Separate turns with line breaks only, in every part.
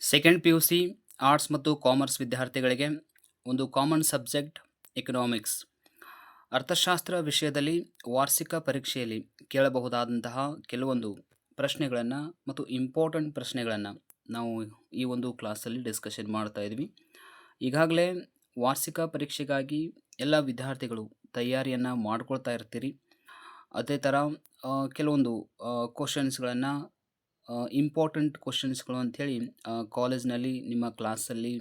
Second P U C arts ಮತ್ತು commerce ವಿದ್ಯಾರ್ಥಿಗಳಿಗೆ ಒಂದು ಕಾಮನ್ ಸಬ್ಜೆಕ್ಟ್ ಎಕನಾಮಿಕ್ಸ್ ಅರ್ಥಶಾಸ್ತ್ರ ವಿಷಯದಲ್ಲಿ ವಾರ್ಷಿಕ ಪರೀಕ್ಷೆಯಲ್ಲಿ ಕೇಳಬಹುದಾದಂತಹ ಕೆಲವೊಂದು ಪ್ರಶ್ನೆಗಳನ್ನು ಮತ್ತು ಇಂಪಾರ್ಟೆಂಟ್ ಪ್ರಶ್ನೆಗಳನ್ನು ನಾವು ಈ ಒಂದು ಕ್ಲಾಸಲ್ಲಿ ಡಿಸ್ಕಷನ್ ಮಾಡ್ತಾ ಇದ್ವಿ. ಈಗಾಗಲೇ ವಾರ್ಷಿಕ ಪರೀಕ್ಷೆಗಾಗಿ ಎಲ್ಲ ವಿದ್ಯಾರ್ಥಿಗಳು ತಯಾರಿಯನ್ನು ಮಾಡ್ಕೊಳ್ತಾ ಇರ್ತೀರಿ. ಅದೇ ಥರ ಕೆಲವೊಂದು ಕ್ವಶನ್ಸ್ಗಳನ್ನು ಇಂಪಾರ್ಟೆಂಟ್ ಕ್ವಶನ್ಸ್ಗಳು ಅಂಥೇಳಿ ಕಾಲೇಜ್ನಲ್ಲಿ ನಿಮ್ಮ ಕ್ಲಾಸಲ್ಲಿ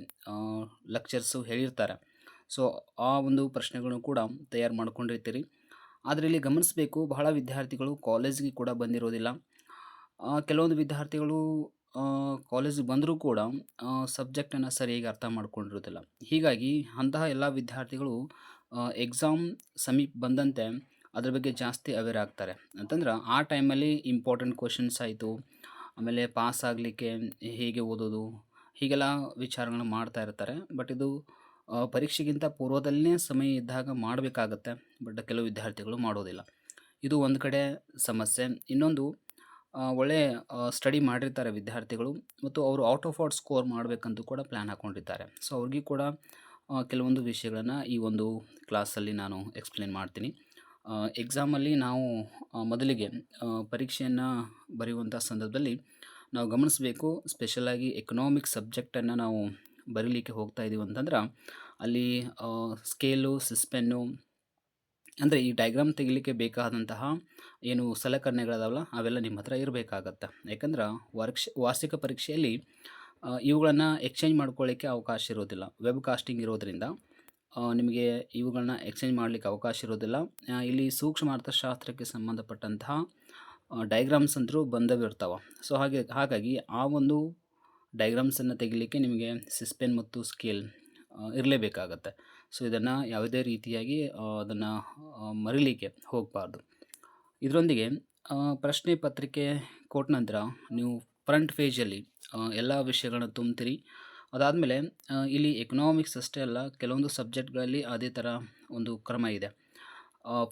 ಲೆಕ್ಚರ್ಸು ಹೇಳಿರ್ತಾರೆ. ಸೊ ಆ ಒಂದು ಪ್ರಶ್ನೆಗಳನ್ನು ಕೂಡ ತಯಾರು ಮಾಡ್ಕೊಂಡಿರ್ತೀರಿ. ಅದರಲ್ಲಿ ಗಮನಿಸಬೇಕು, ಬಹಳ ವಿದ್ಯಾರ್ಥಿಗಳು ಕಾಲೇಜ್ಗೆ ಕೂಡ ಬಂದಿರೋದಿಲ್ಲ. ಕೆಲವೊಂದು ವಿದ್ಯಾರ್ಥಿಗಳು ಕಾಲೇಜಿಗೆ ಬಂದರೂ ಕೂಡ ಸಬ್ಜೆಕ್ಟನ್ನು ಸರಿಯಾಗಿ ಅರ್ಥ ಮಾಡ್ಕೊಂಡಿರೋದಿಲ್ಲ. ಹೀಗಾಗಿ ಅಂತಹ ಎಲ್ಲ ವಿದ್ಯಾರ್ಥಿಗಳು ಎಕ್ಸಾಮ್ ಸಮೀಪ ಬಂದಂತೆ ಅದ್ರ ಬಗ್ಗೆ ಜಾಸ್ತಿ ಅವೇರ್ ಆಗ್ತಾರೆ. ಅಂತಂದ್ರೆ ಆ ಟೈಮಲ್ಲಿ ಇಂಪಾರ್ಟೆಂಟ್ ಕ್ವಶನ್ಸ್ ಆಯಿತು ಆಮೇಲೆ ಪಾಸ್ ಆಗಲಿಕ್ಕೆ ಹೇಗೆ ಓದೋದು, ಹೀಗೆಲ್ಲ ವಿಚಾರಗಳನ್ನ ಮಾಡ್ತಾ ಇರ್ತಾರೆ. ಬಟ್ ಇದು ಪರೀಕ್ಷೆಗಿಂತ ಪೂರ್ವದಲ್ಲೇ ಸಮಯ ಇದ್ದಾಗ ಮಾಡಬೇಕಾಗತ್ತೆ. ಬಟ್ ಕೆಲವು ವಿದ್ಯಾರ್ಥಿಗಳು ಮಾಡೋದಿಲ್ಲ. ಇದು ಒಂದು ಕಡೆ ಸಮಸ್ಯೆ. ಇನ್ನೊಂದು ಒಳ್ಳೆಯ ಒಳ್ಳೆ ಸ್ಟಡಿ ಮಾಡಿರ್ತಾರೆ ವಿದ್ಯಾರ್ಥಿಗಳು. ಮತ್ತು ಅವರು ಔಟ್ ಆಫ್ ಔಟ್ ಸ್ಕೋರ್ ಮಾಡಬೇಕಂತ ಕೂಡ ಪ್ಲ್ಯಾನ್ ಹಾಕ್ಕೊಂಡಿರ್ತಾರೆ ಸೊ ಅವ್ರಿಗೆ ಕೂಡ ಕೆಲವೊಂದು ವಿಷಯಗಳನ್ನು ಈ ಒಂದು ಕ್ಲಾಸಲ್ಲಿ ನಾನು ಎಕ್ಸ್ಪ್ಲೇನ್ ಮಾಡ್ತೀನಿ. ಎಕ್ಸಾಮಲ್ಲಿ ನಾವು ಮೊದಲಿಗೆ ಪರೀಕ್ಷೆಯನ್ನು ಬರೆಯುವಂಥ ಸಂದರ್ಭದಲ್ಲಿ ನಾವು ಗಮನಿಸಬೇಕು ಸ್ಪೆಷಲಾಗಿ ಎಕನಾಮಿಕ್ ಸಬ್ಜೆಕ್ಟನ್ನು ನಾವು ಬರೀಲಿಕ್ಕೆ ಹೋಗ್ತಾ ಇದ್ದೀವಿ ಅಂತಂದ್ರೆ ಅಲ್ಲಿ ಸ್ಕೇಲು ಸಿಸ್ಪೆನ್ನು ಅಂದರೆ ಈ ಡಯಾಗ್ರಾಮ್ ತೆಗಿಲಿಕ್ಕೆ ಬೇಕಾದಂತಹ ಏನು ಸಲಕರಣೆಗಳದಾವಲ್ಲ, ಅವೆಲ್ಲ ನಿಮ್ಮ ಹತ್ರ ಇರಬೇಕಾಗತ್ತೆ. ಯಾಕಂದ್ರೆ ವರ್ಕ್ಷ, ವಾರ್ಷಿಕ ಪರೀಕ್ಷೆಯಲ್ಲಿ ಇವುಗಳನ್ನು ಎಕ್ಸ್ಚೇಂಜ್ ಮಾಡ್ಕೊಳ್ಳಿಕ್ಕೆ ಅವಕಾಶ ಇರೋದಿಲ್ಲ. ವೆಬ್ ಕಾಸ್ಟಿಂಗ್ ಇರೋದರಿಂದ ನಿಮಗೆ ಇವುಗಳನ್ನ ಎಕ್ಸ್ಚೇಂಜ್ ಮಾಡಲಿಕ್ಕೆ ಅವಕಾಶ ಇರೋದಿಲ್ಲ. ಇಲ್ಲಿ ಸೂಕ್ಷ್ಮ ಅರ್ಥಶಾಸ್ತ್ರಕ್ಕೆ ಸಂಬಂಧಪಟ್ಟಂತಹ ಡಯಾಗ್ರಾಮ್ಸ್ ಅಂತೂ ಬಂದವಿರ್ತಾವೆ ಸೊ ಹಾಗೆ, ಹಾಗಾಗಿ ಆ ಒಂದು ಡಯಾಗ್ರಾಮ್ಸನ್ನು ತೆಗಿಲಿಕ್ಕೆ ನಿಮಗೆ ಸಿಸ್ಪೆನ್ ಮತ್ತು ಸ್ಕೇಲ್ ಇರಲೇಬೇಕಾಗತ್ತೆ. ಸೊ ಇದನ್ನು ಯಾವುದೇ ರೀತಿಯಾಗಿ ಅದನ್ನು ಮರಿಲಿಕ್ಕೆ ಹೋಗಬಾರ್ದು. ಇದರೊಂದಿಗೆ ಪ್ರಶ್ನೆ ಪತ್ರಿಕೆ ಕೊಟ್ಟ ನಂತರ ನೀವು ಫ್ರಂಟ್ ಪೇಜಲ್ಲಿ ಎಲ್ಲ ವಿಷಯಗಳನ್ನ ತುಂಬ್ತೀರಿ. ಅದಾದಮೇಲೆ ಇಲ್ಲಿ ಎಕನಾಮಿಕ್ಸ್ ಅಷ್ಟೇ ಅಲ್ಲ, ಕೆಲವೊಂದು ಸಬ್ಜೆಕ್ಟ್ಗಳಲ್ಲಿ ಅದೇ ಥರ ಒಂದು ಕ್ರಮ ಇದೆ.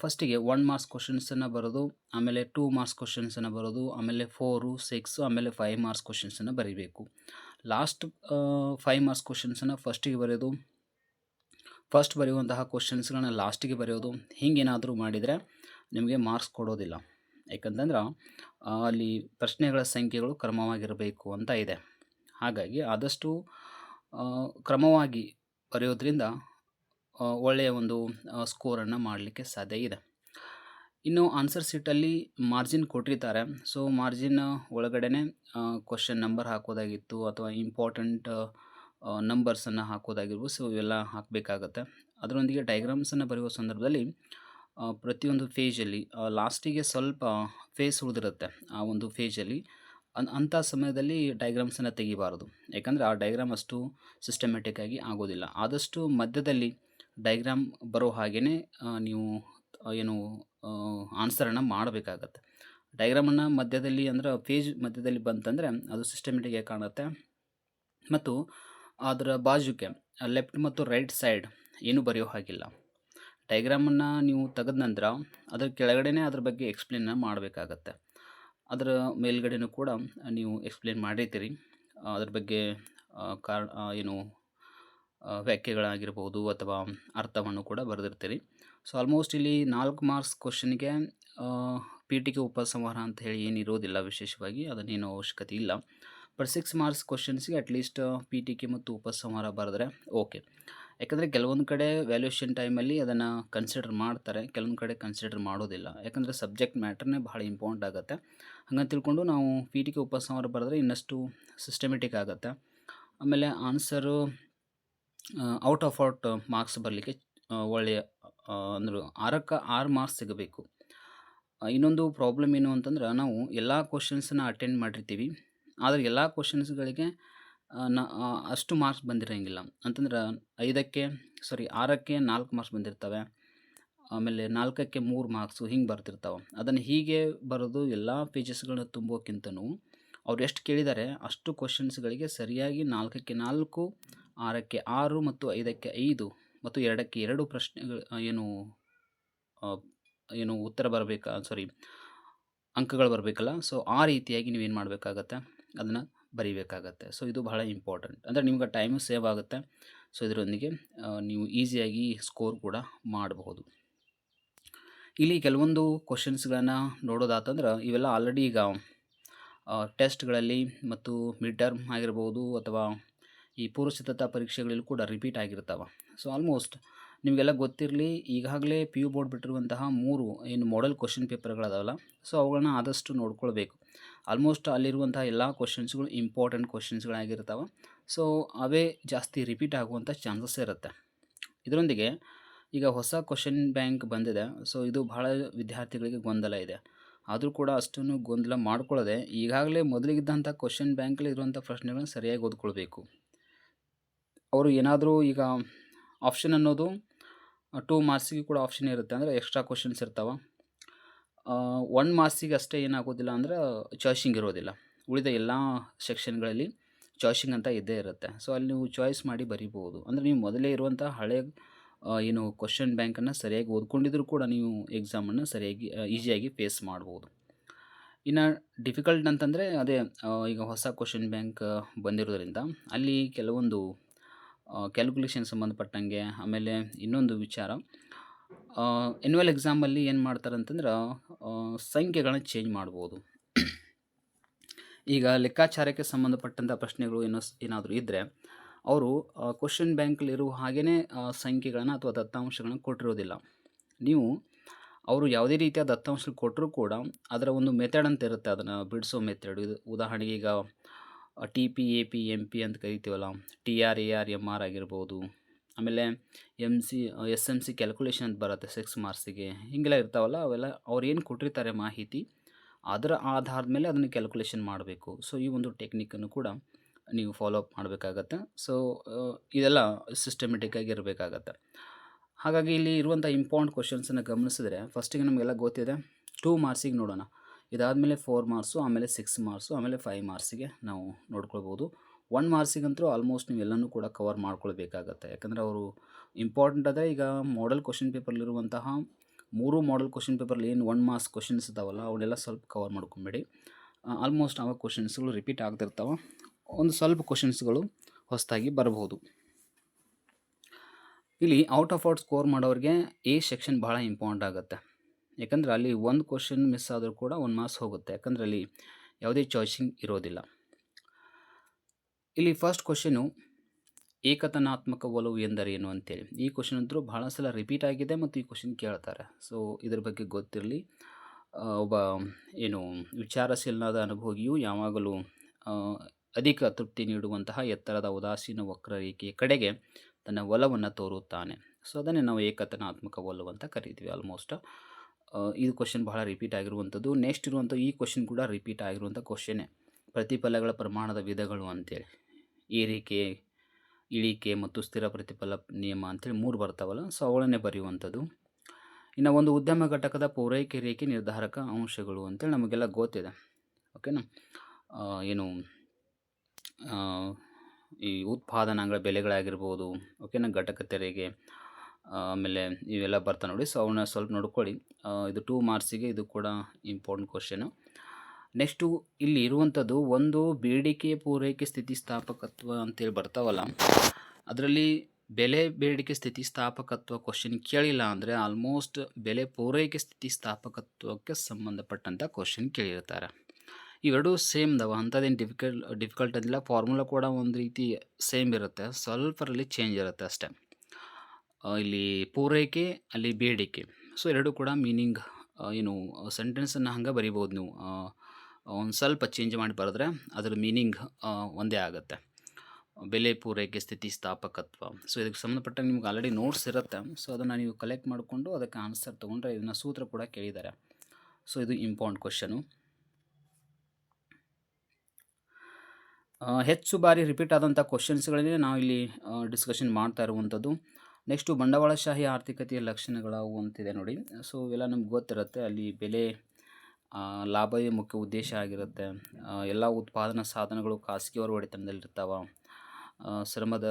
ಫಸ್ಟಿಗೆ ಒನ್ ಮಾರ್ಕ್ಸ್ ಕ್ವಶನ್ಸನ್ನು ಬರೋದು, ಆಮೇಲೆ ಟೂ ಮಾರ್ಕ್ಸ್ ಕ್ವಶನ್ಸನ್ನು ಬರೋದು, ಆಮೇಲೆ ಫೋರು ಸಿಕ್ಸು ಆಮೇಲೆ ಫೈವ್ ಮಾರ್ಕ್ಸ್ ಕ್ವಶನ್ಸನ್ನು ಬರೀಬೇಕು. ಲಾಸ್ಟ್ ಫೈವ್ ಮಾರ್ಕ್ಸ್ ಕ್ವಶನ್ಸನ್ನು ಫಸ್ಟಿಗೆ ಬರೆಯೋದು. ಫಸ್ಟ್ ಬರೆಯುವಂತಹ ಕ್ವಶನ್ಸ್ಗಳನ್ನ ಲಾಸ್ಟಿಗೆ ಬರೆಯೋದು. ಹಿಂಗೇನಾದರೂ ಮಾಡಿದರೆ ನಿಮಗೆ ಮಾರ್ಕ್ಸ್ ಕೊಡೋದಿಲ್ಲ. ಯಾಕಂತಂದ್ರೆ ಅಲ್ಲಿ ಪ್ರಶ್ನೆಗಳ ಸಂಖ್ಯೆಗಳು ಕ್ರಮವಾಗಿರಬೇಕು ಅಂತ ಇದೆ. ಹಾಗಾಗಿ ಆದಷ್ಟು ಕ್ರಮವಾಗಿ ಬರೆಯೋದ್ರಿಂದ ಒಳ್ಳೆಯ ಒಂದು ಸ್ಕೋರನ್ನು ಮಾಡಲಿಕ್ಕೆ ಸಾಧ್ಯ ಇದೆ. ಇನ್ನು ಆನ್ಸರ್ ಸೀಟಲ್ಲಿ ಮಾರ್ಜಿನ್ ಕೊಟ್ಟಿರ್ತಾರೆ. ಸೊ ಮಾರ್ಜಿನ್ ಒಳಗಡೆ ಕ್ವಶನ್ ನಂಬರ್ ಹಾಕೋದಾಗಿತ್ತು ಅಥವಾ ಇಂಪಾರ್ಟೆಂಟ್ ನಂಬರ್ಸನ್ನು ಹಾಕೋದಾಗಿರ್ಬೋದು. ಸೊ ಇವೆಲ್ಲ ಹಾಕಬೇಕಾಗತ್ತೆ. ಅದರೊಂದಿಗೆ ಡೈಗ್ರಾಮ್ಸನ್ನು ಬರೆಯುವ ಸಂದರ್ಭದಲ್ಲಿ ಪ್ರತಿಯೊಂದು ಫೇಜಲ್ಲಿ ಲಾಸ್ಟಿಗೆ ಸ್ವಲ್ಪ ಫೇಸ್ ಉಳಿದಿರುತ್ತೆ. ಆ ಒಂದು ಫೇಜಲ್ಲಿ ಅಂಥ ಸಮಯದಲ್ಲಿ ಡೈಗ್ರಾಮ್ಸನ್ನು ತೆಗಿಬಾರ್ದು. ಯಾಕಂದರೆ ಆ ಡಯಾಗ್ರಾಮ್ ಅಷ್ಟು ಸಿಸ್ಟಮೆಟಿಕ್ಕಾಗಿ ಆಗೋದಿಲ್ಲ. ಆದಷ್ಟು ಮಧ್ಯದಲ್ಲಿ ಡಯಾಗ್ರಾಮ್ ಬರೋ ಹಾಗೇ ನೀವು ಏನು ಆನ್ಸರನ್ನು ಮಾಡಬೇಕಾಗತ್ತೆ. ಡೈಗ್ರಾಮನ್ನು ಮಧ್ಯದಲ್ಲಿ ಅಂದ್ರೆ ಪೇಜ್ ಮಧ್ಯದಲ್ಲಿ ಬಂತಂದರೆ, ಅದು ಸಿಸ್ಟಮೆಟಿಕ್ ಕಾಣುತ್ತೆ. ಮತ್ತು ಅದರ ಬಾಜುಕ್ಕೆ ಲೆಫ್ಟ್ ಮತ್ತು ರೈಟ್ ಸೈಡ್ ಏನು ಬರೆಯೋ ಹಾಗಿಲ್ಲ. ಡೈಗ್ರಾಮನ್ನು ನೀವು ತೆಗೆದ ನಂತರ, ಅದರ ಕೆಳಗಡೆನೇ ಅದ್ರ ಬಗ್ಗೆ ಎಕ್ಸ್ಪ್ಲೇನ್ ಮಾಡಬೇಕಾಗತ್ತೆ. ಅದರ ಮೇಲ್ಗಡೆನೂ ಕೂಡ ನೀವು ಎಕ್ಸ್ಪ್ಲೇನ್ ಮಾಡಿರ್ತೀರಿ ಅದ್ರ ಬಗ್ಗೆ ಕಾರ್ ಏನು ವ್ಯಾಖ್ಯೆಗಳಾಗಿರ್ಬೋದು ಅಥವಾ ಅರ್ಥವನ್ನು ಕೂಡ ಬರೆದಿರ್ತೀರಿ. ಸೊ ಆಲ್ಮೋಸ್ಟ್ ಇಲ್ಲಿ ನಾಲ್ಕು ಮಾರ್ಕ್ಸ್ ಕ್ವಶನ್ಗೆ ಪಿ ಟಿ ಕೆ ಉಪಸಂಹಾರ ಅಂತ ಹೇಳಿ ಏನು ಇರೋದಿಲ್ಲ ವಿಶೇಷವಾಗಿ, ಅದನ್ನೇನು ಅವಶ್ಯಕತೆ ಇಲ್ಲ. But six marks ಕ್ವಶನ್ಸ್ಗೆ at least P T K ಮತ್ತು ಉಪಸಂಹಾರ ಬರೆದ್ರೆ ಓಕೆ ಯಾಕಂದರೆ ಕೆಲವೊಂದು ಕಡೆ ವ್ಯಾಲ್ಯೂಷನ್ ಟೈಮಲ್ಲಿ ಅದನ್ನು ಕನ್ಸಿಡರ್ ಮಾಡ್ತಾರೆ, ಕೆಲವೊಂದು ಕಡೆ ಕನ್ಸಿಡರ್ ಮಾಡೋದಿಲ್ಲ. ಯಾಕಂದರೆ ಸಬ್ಜೆಕ್ಟ್ ಮ್ಯಾಟ್ರನೇ ಭಾಳ ಇಂಪಾರ್ಟೆಂಟ್ ಆಗುತ್ತೆ. ಹಂಗಂತ ತಿಳ್ಕೊಂಡು ನಾವು ಪಿ ಟಿ ಕೆ ಉಪಸಂಹಾರ ಬರೆದ್ರೆ ಇನ್ನಷ್ಟು ಸಿಸ್ಟಮೆಟಿಕ್ ಆಗುತ್ತೆ. ಆಮೇಲೆ answer out of out marks ಬರಲಿಕ್ಕೆ ಒಳ್ಳೆಯ ಅಂದ್ರೆ ಆರಕ್ಕೆ ಆರು ಮಾರ್ಕ್ಸ್ ಸಿಗಬೇಕು. ಇನ್ನೊಂದು ಪ್ರಾಬ್ಲಮ್ ಏನು ಅಂತಂದ್ರೆ ನಾವು ಎಲ್ಲ ಕ್ವಶನ್ಸನ್ನ ಅಟೆಂಡ್ ಮಾಡಿರ್ತೀವಿ. ಆದರೆ ಎಲ್ಲ ಕ್ವಶನ್ಸ್ಗಳಿಗೆ ನ ಅಷ್ಟು ಮಾರ್ಕ್ಸ್ ಬಂದಿರೋಂಗಿಲ್ಲ. ಅಂತಂದ್ರೆ ಐದಕ್ಕೆ ಸಾರಿ ಆರಕ್ಕೆ ನಾಲ್ಕು ಮಾರ್ಕ್ಸ್ ಬಂದಿರ್ತವೆ. ಆಮೇಲೆ ನಾಲ್ಕಕ್ಕೆ ಮೂರು ಮಾರ್ಕ್ಸು ಹಿಂಗೆ ಬರ್ತಿರ್ತಾವೆ. ಅದನ್ನು ಹೀಗೆ ಬರೆದು ಎಲ್ಲ ಪೇಜಸ್ಗಳನ್ನ ತುಂಬೋಕ್ಕಿಂತನೂ ಅವ್ರು ಎಷ್ಟು ಕೇಳಿದ್ದಾರೆ ಅಷ್ಟು ಕ್ವಶನ್ಸ್ಗಳಿಗೆ ಸರಿಯಾಗಿ ನಾಲ್ಕಕ್ಕೆ ನಾಲ್ಕು ಆರಕ್ಕೆ ಆರು ಮತ್ತು ಐದಕ್ಕೆ ಐದು ಮತ್ತು ಎರಡಕ್ಕೆ ಎರಡು ಪ್ರಶ್ನೆಗಳು ಏನು ಏನು ಉತ್ತರ ಬರಬೇಕಾ ಸಾರಿ ಅಂಕಗಳು ಬರಬೇಕಲ್ಲ? ಸೊ ಆ ರೀತಿಯಾಗಿ ನೀವೇನು ಮಾಡಬೇಕಾಗತ್ತೆ? ಅದನ್ನು ಬರೀಬೇಕಾಗತ್ತೆ. ಸೊ ಇದು ಬಹಳ ಇಂಪಾರ್ಟೆಂಟ್ ಅಂದರೆ ನಿಮ್ಗೆ ಟೈಮು ಸೇವ್ ಆಗುತ್ತೆ. ಸೊ ಇದರೊಂದಿಗೆ ನೀವು ಈಸಿಯಾಗಿ ಸ್ಕೋರ್ ಕೂಡ ಮಾಡಬಹುದು. ಇಲ್ಲಿ ಕೆಲವೊಂದು ಕ್ವಶನ್ಸ್ಗಳನ್ನು ನೋಡೋದಾತಂದ್ರೆ, ಇವೆಲ್ಲ ಆಲ್ರೆಡಿ ಈಗ ಟೆಸ್ಟ್ಗಳಲ್ಲಿ ಮತ್ತು ಮಿಡ್ ಟರ್ಮ್ ಆಗಿರ್ಬೋದು ಅಥವಾ ಈ ಪೂರ್ವಸಿದ್ಧತಾ ಪರೀಕ್ಷೆಗಳಲ್ಲಿ ಕೂಡ ರಿಪೀಟ್ ಆಗಿರ್ತಾವೆ. ಸೊ ಆಲ್ಮೋಸ್ಟ್ ನಿಮಗೆಲ್ಲ ಗೊತ್ತಿರಲಿ, ಈಗಾಗಲೇ ಪಿ ಯು ಬೋರ್ಡ್ ಬಿಟ್ಟಿರುವಂತಹ ಮೂರು ಏನು ಮಾಡೆಲ್ ಕ್ವಶನ್ ಪೇಪರ್ಗಳದಾವಲ್ಲ ಸೊ ಅವುಗಳನ್ನ ಆದಷ್ಟು ನೋಡ್ಕೊಳ್ಬೇಕು. ಆಲ್ಮೋಸ್ಟ್ ಅಲ್ಲಿರುವಂತಹ ಎಲ್ಲ ಕ್ವಶನ್ಸ್ಗಳು ಇಂಪಾರ್ಟೆಂಟ್ ಕ್ವಶನ್ಸ್ಗಳಾಗಿರ್ತಾವೆ ಸೊ ಅವೇ ಜಾಸ್ತಿ ರಿಪೀಟ್ ಆಗುವಂಥ ಚಾನ್ಸಸ್ ಇರುತ್ತೆ. ಇದರೊಂದಿಗೆ ಈಗ ಹೊಸ ಕ್ವಶನ್ ಬ್ಯಾಂಕ್ ಬಂದಿದೆ ಸೊ ಇದು ಬಹಳ ವಿದ್ಯಾರ್ಥಿಗಳಿಗೆ ಗೊಂದಲ ಇದೆ. ಆದರೂ ಕೂಡ ಅಷ್ಟನ್ನು ಗೊಂದಲ ಮಾಡ್ಕೊಳ್ಳದೆ ಈಗಾಗಲೇ ಮೊದಲಿಗಿದ್ದಂಥ ಕ್ವಶನ್ ಬ್ಯಾಂಕಲ್ಲಿ ಇರುವಂಥ ಪ್ರಶ್ನೆಗಳನ್ನ ಸರಿಯಾಗಿ ಓದ್ಕೊಳ್ಬೇಕು. ಅವರು ಏನಾದರೂ ಈಗ ಆಪ್ಷನ್ ಅನ್ನೋದು ಟೂ ಮಾರ್ಕ್ಸಿಗೆ ಕೂಡ ಆಪ್ಷನ್ ಇರುತ್ತೆ ಅಂದರೆ ಎಕ್ಸ್ಟ್ರಾ ಕ್ವಶನ್ಸ್ ಇರ್ತಾವೆ. ಒನ್ ಮಾರ್ಕ್ಸಿಗೆ ಅಷ್ಟೇ ಏನಾಗೋದಿಲ್ಲ ಅಂದ್ರೆ ಚಾಯ್ಸಿಂಗ್ ಇರೋದಿಲ್ಲ. ಉಳಿದ ಎಲ್ಲ ಸೆಕ್ಷನ್ಗಳಲ್ಲಿ ಚಾಯ್ಸಿಂಗ್ ಅಂತ ಇದ್ದೇ ಇರುತ್ತೆ. ಸೊ ಅಲ್ಲಿ ನೀವು ಚಾಯ್ಸ್ ಮಾಡಿ ಬರಿಬೋದು. ಅಂದರೆ ನೀವು ಮೊದಲೇ ಇರುವಂಥ ಹಳೆ ಏನು ಕ್ವಶನ್ ಬ್ಯಾಂಕನ್ನು ಸರಿಯಾಗಿ ಓದ್ಕೊಂಡಿದ್ರು ಕೂಡ ನೀವು ಎಕ್ಸಾಮನ್ನು ಸರಿಯಾಗಿ ಈಸಿಯಾಗಿ ಫೇಸ್ ಮಾಡ್ಬೋದು. ಇನ್ನು ಡಿಫಿಕಲ್ಟ್ ಅಂತಂದರೆ ಅದೇ ಈಗ ಹೊಸ ಕ್ವಶನ್ ಬ್ಯಾಂಕ್ ಬಂದಿರೋದ್ರಿಂದ ಅಲ್ಲಿ ಕೆಲವೊಂದು ಕ್ಯಾಲ್ಕುಲೇಷನ್ ಸಂಬಂಧಪಟ್ಟಂಗೆ. ಆಮೇಲೆ ಇನ್ನೊಂದು ವಿಚಾರ. ಎನ್ಯುವಲ್ ಎಕ್ಸಾಮಲ್ಲಿ ಏನು ಮಾಡ್ತಾರೆ ಅಂತಂದ್ರೆ ಸಂಖ್ಯೆಗಳನ್ನ ಚೇಂಜ್ ಮಾಡ್ಬೋದು. ಈಗ ಲೆಕ್ಕಾಚಾರಕ್ಕೆ ಸಂಬಂಧಪಟ್ಟಂಥ ಪ್ರಶ್ನೆಗಳು ಏನೋ ಏನಾದರೂ ಇದ್ದರೆ ಅವರು ಕ್ವಶನ್ ಬ್ಯಾಂಕಲ್ಲಿರುವ ಹಾಗೆಯೇ ಸಂಖ್ಯೆಗಳನ್ನು ಅಥವಾ ದತ್ತಾಂಶಗಳನ್ನು ಕೊಟ್ಟಿರೋದಿಲ್ಲ. ನೀವು, ಅವರು ಯಾವುದೇ ರೀತಿಯ ದತ್ತಾಂಶ ಕೊಟ್ಟರೂ ಕೂಡ, ಅದರ ಒಂದು ಮೆಥಡ್ ಅಂತ ಇರುತ್ತೆ. ಅದನ್ನು ಬಿಡಿಸೋ ಮೆಥಡ್ ಇದು ಉದಾಹರಣೆಗೆ ಈಗ T P A P M P ಅಂತ ಕರಿತೀವಲ್ಲ T R A R M R ಆಗಿರ್ಬೋದು, ಆಮೇಲೆ M C S M C calculation ಅಂತ ಬರುತ್ತೆ ಸಿಕ್ಸ್ ಮಾರ್ಕ್ಸಿಗೆ ಹೀಗೆಲ್ಲ ಇರ್ತಾವಲ್ಲ, ಅವೆಲ್ಲ ಅವ್ರು ಏನು ಕೊಟ್ಟಿರ್ತಾರೆ ಮಾಹಿತಿ, ಅದರ ಆಧಾರದ ಮೇಲೆ ಅದನ್ನು ಕ್ಯಾಲ್ಕುಲೇಷನ್ ಮಾಡಬೇಕು. ಸೊ ಈ ಒಂದು ಟೆಕ್ನಿಕನ್ನು ಕೂಡ ನೀವು ಫಾಲೋ ಅಪ್ ಮಾಡಬೇಕಾಗತ್ತೆ. ಸೊ ಇದೆಲ್ಲ ಸಿಸ್ಟಮೆಟಿಕ್ಕಾಗಿ ಇರಬೇಕಾಗತ್ತೆ. ಹಾಗಾಗಿ ಇಲ್ಲಿ ಇರುವಂಥ ಇಂಪಾರ್ಟೆಂಟ್ ಕ್ವಶನ್ಸನ್ನು ಗಮನಿಸಿದ್ರೆ ಫಸ್ಟಿಗೆ ನಮಗೆಲ್ಲ ಗೊತ್ತಿದೆ ಟೂ ಮಾರ್ಕ್ಸಿಗೆ ನೋಡೋಣ. ಇದಾದಮೇಲೆ ಫೋರ್ ಮಾರ್ಕ್ಸು ಆಮೇಲೆ ಸಿಕ್ಸ್ ಮಾರ್ಕ್ಸು ಆಮೇಲೆ ಫೈವ್ ಮಾರ್ಕ್ಸಿಗೆ ನಾವು ನೋಡ್ಕೊಳ್ಬೋದು. ಒನ್ ಮಾರ್ಕ್ಸಿಗಂತೂ ಆಲ್ಮೋಸ್ಟ್ ನೀವು ಎಲ್ಲನೂ ಕೂಡ ಕವರ್ ಮಾಡ್ಕೊಳ್ಬೇಕಾಗತ್ತೆ. ಯಾಕಂದರೆ ಅವರು ಇಂಪಾರ್ಟೆಂಟ್ ಅದೇ ಈಗ ಮಾಡಲ್ ಕ್ವಶನ್ ಪೇಪರ್ಲಿರುವಂತಹ ಮೂರು ಮಾಡಲ್ ಕ್ವಶನ್ ಪೇಪರ್ಲಿ ಏನು ಒನ್ ಮಾರ್ಕ್ಸ್ ಕ್ವಶನ್ಸ್ ಇದಾವಲ್ಲ ಅವನ್ನೆಲ್ಲ ಸ್ವಲ್ಪ ಕವರ್ ಮಾಡ್ಕೊಬೇಡಿ. ಆಲ್ಮೋಸ್ಟ್ ಆವಾಗ ಕ್ವಶನ್ಸ್ಗಳು ರಿಪೀಟ್ ಆಗ್ತಿರ್ತಾವೆ. ಒಂದು ಸ್ವಲ್ಪ ಕ್ವಶನ್ಸ್ಗಳು ಹೊಸದಾಗಿ ಬರಬಹುದು ಇಲ್ಲಿ ಔಟ್ ಆಫ್ ಔಟ್ ಸ್ಕೋರ್ ಮಾಡೋರಿಗೆ ಎ ಸೆಕ್ಷನ್ ಭಾಳ ಇಂಪಾರ್ಟೆಂಟ್ ಆಗುತ್ತೆ. ಯಾಕಂದರೆ ಅಲ್ಲಿ ಒಂದು ಕ್ವಶನ್ ಮಿಸ್ ಆದರೂ ಕೂಡ ಒಂದು ಮಾರ್ಕ್ಸ್ ಹೋಗುತ್ತೆ. ಯಾಕಂದರೆ ಅಲ್ಲಿ ಯಾವುದೇ ಚಾಯ್ಸಿಂಗ್ ಇರೋದಿಲ್ಲ. ಇಲ್ಲಿ ಫಸ್ಟ್ ಕ್ವಶನು ಏಕತನಾತ್ಮಕ ಒಲವು ಎಂದರೇನು ಅಂತೇಳಿ. ಈ ಕ್ವಶನ್ ಅಂತೂ ಭಾಳ ಸಲ ರಿಪೀಟ್ ಆಗಿದೆ ಮತ್ತು ಈ ಕ್ವಶನ್ ಕೇಳ್ತಾರೆ. ಸೊ ಇದ್ರ ಬಗ್ಗೆ ಗೊತ್ತಿರಲಿ. ಒಬ್ಬ, ಏನು, ವಿಚಾರಶೀಲನಾದ ಅನುಭವಿಯು ಯಾವಾಗಲೂ ಅಧಿಕ ತೃಪ್ತಿ ನೀಡುವಂತಹ ಎತ್ತರದ ಉದಾಸೀನ ವಕ್ರರೇಖೆಯ ಕಡೆಗೆ ತನ್ನ ಒಲವನ್ನು ತೋರುತ್ತಾನೆ. ಸೊ ಅದನ್ನೇ ನಾವು ಏಕತನಾತ್ಮಕ ಒಲವು ಅಂತ ಕರಿತೀವಿ ಆಲ್ಮೋಸ್ಟ್ ಇದು ಕ್ವಶನ್ ಬಹಳ ರಿಪೀಟ್ ಆಗಿರುವಂಥದ್ದು. ನೆಕ್ಸ್ಟ್ ಇರುವಂಥ ಈ ಕ್ವಶನ್ ಕೂಡ ರಿಪೀಟ್ ಆಗಿರುವಂಥ ಕ್ವಶನ್ನೇ ಪ್ರತಿಫಲಗಳ ಪ್ರಮಾಣದ ವಿಧಗಳು ಅಂತೇಳಿ. ಏರಿಕೆ, ಇಳಿಕೆ ಮತ್ತು ಸ್ಥಿರ ಪ್ರತಿಫಲ ನಿಯಮ ಅಂತೇಳಿ ಮೂರು ಬರ್ತಾವಲ್ಲ ಸೊ ಅವುಗಳನ್ನೇ ಬರೆಯುವಂಥದ್ದು. ಇನ್ನು ಒಂದು ಉದ್ಯಮ ಘಟಕದ ಪೂರೈಕೆ ರೇಖೆ ನಿರ್ಧಾರಕ ಅಂಶಗಳು ಅಂತೇಳಿ ನಮಗೆಲ್ಲ ಗೊತ್ತಿದೆ. ಓಕೆನಾ ಏನು? ಈ ಉತ್ಪಾದನಾಗಳ ಬೆಲೆಗಳಾಗಿರ್ಬೋದು ಓಕೆನಾ ಘಟಕ ತೆರಿಗೆ ಆಮೇಲೆ ಇವೆಲ್ಲ ಬರ್ತಾ ನೋಡಿ. ಸೊ ಅವನ್ನ ಸ್ವಲ್ಪ ನೋಡ್ಕೊಳ್ಳಿ. ಇದು ಟೂ ಮಾರ್ಕ್ಸಿಗೆ ಇದು ಕೂಡ ಇಂಪಾರ್ಟೆಂಟ್ ಕ್ವಶನು ನೆಕ್ಸ್ಟು ಇಲ್ಲಿ ಇರುವಂಥದ್ದು ಒಂದು ಬೇಡಿಕೆ ಪೂರೈಕೆ ಸ್ಥಿತಿಸ್ಥಾಪಕತ್ವ ಅಂತೇಳಿ ಬರ್ತಾವಲ್ಲ. ಅದರಲ್ಲಿ ಬೆಲೆ ಬೇಡಿಕೆ ಸ್ಥಿತಿಸ್ಥಾಪಕತ್ವ ಕ್ವಶನ್ ಕೇಳಿಲ್ಲ ಅಂದರೆ ಆಲ್ಮೋಸ್ಟ್ ಬೆಲೆ ಪೂರೈಕೆ ಸ್ಥಿತಿಸ್ಥಾಪಕತ್ವಕ್ಕೆ ಸಂಬಂಧಪಟ್ಟಂಥ ಕ್ವಶನ್ ಕೇಳಿರ್ತಾರೆ. ಇವೆರಡೂ ಸೇಮ್ ದವ ಅಂಥದ್ದೇನು ಡಿಫಿಕಲ್ಟ್ ಡಿಫಿಕಲ್ಟ್ ಅದಿಲ್ಲ. ಫಾರ್ಮುಲಾ ಕೂಡ ಒಂದು ರೀತಿ ಸೇಮ್ ಇರುತ್ತೆ. ಸ್ವಲ್ಪರಲ್ಲಿ ಚೇಂಜ್ ಇರುತ್ತೆ ಅಷ್ಟೇ. ಇಲ್ಲಿ ಪೂರೈಕೆ, ಅಲ್ಲಿ ಬೇಡಿಕೆ. ಸೊ ಎರಡೂ ಕೂಡ ಮೀನಿಂಗ್ ಏನು ಸೆಂಟೆನ್ಸನ್ನು ಹಂಗೆ ಬರಿಬೋದು ನೀವು. ಒಂದು ಸ್ವಲ್ಪ ಚೇಂಜ್ ಮಾಡಿ ಬರೆದ್ರೆ ಅದರ ಮೀನಿಂಗ್ ಒಂದೇ ಆಗುತ್ತೆ. ಬೆಲೆ ಪೂರೈಕೆ ಸ್ಥಿತಿಸ್ಥಾಪಕತ್ವ ಸೊ ಇದಕ್ಕೆ ಸಂಬಂಧಪಟ್ಟಂಗೆ ನಿಮ್ಗೆ ಆಲ್ರೆಡಿ ನೋಟ್ಸ್ ಇರುತ್ತೆ. ಸೊ ಅದನ್ನು ನೀವು ಕಲೆಕ್ಟ್ ಮಾಡಿಕೊಂಡು ಅದಕ್ಕೆ ಆನ್ಸರ್ ತೊಗೊಂಡ್ರೆ ಇದನ್ನು ಸೂತ್ರ ಕೂಡ ಕೇಳಿದ್ದಾರೆ ಸೊ ಇದು ಇಂಪಾರ್ಟೆಂಟ್ ಕ್ವಶನು ಹೆಚ್ಚು ಬಾರಿ ರಿಪೀಟ್ ಆದಂಥ ಕ್ವಶನ್ಸ್ಗಳನ್ನೇ ನಾವು ಇಲ್ಲಿ ಡಿಸ್ಕಷನ್ ಮಾಡ್ತಾ ಇರುವಂಥದ್ದು ನೆಕ್ಸ್ಟು ಬಂಡವಾಳಶಾಹಿ ಆರ್ಥಿಕತೆಯ ಲಕ್ಷಣಗಳವು ಅಂತಿದೆ ನೋಡಿ. ಸೊ, ಇವೆಲ್ಲ ನಮ್ಗೆ ಗೊತ್ತಿರುತ್ತೆ. ಅಲ್ಲಿ ಬೆಲೆ ಲಾಭವೇ ಮುಖ್ಯ ಉದ್ದೇಶ ಆಗಿರುತ್ತೆ. ಎಲ್ಲ ಉತ್ಪಾದನಾ ಸಾಧನಗಳು ಖಾಸಗಿಯವರ ಒಡೆತನದಲ್ಲಿರ್ತಾವೆ ಶ್ರಮದ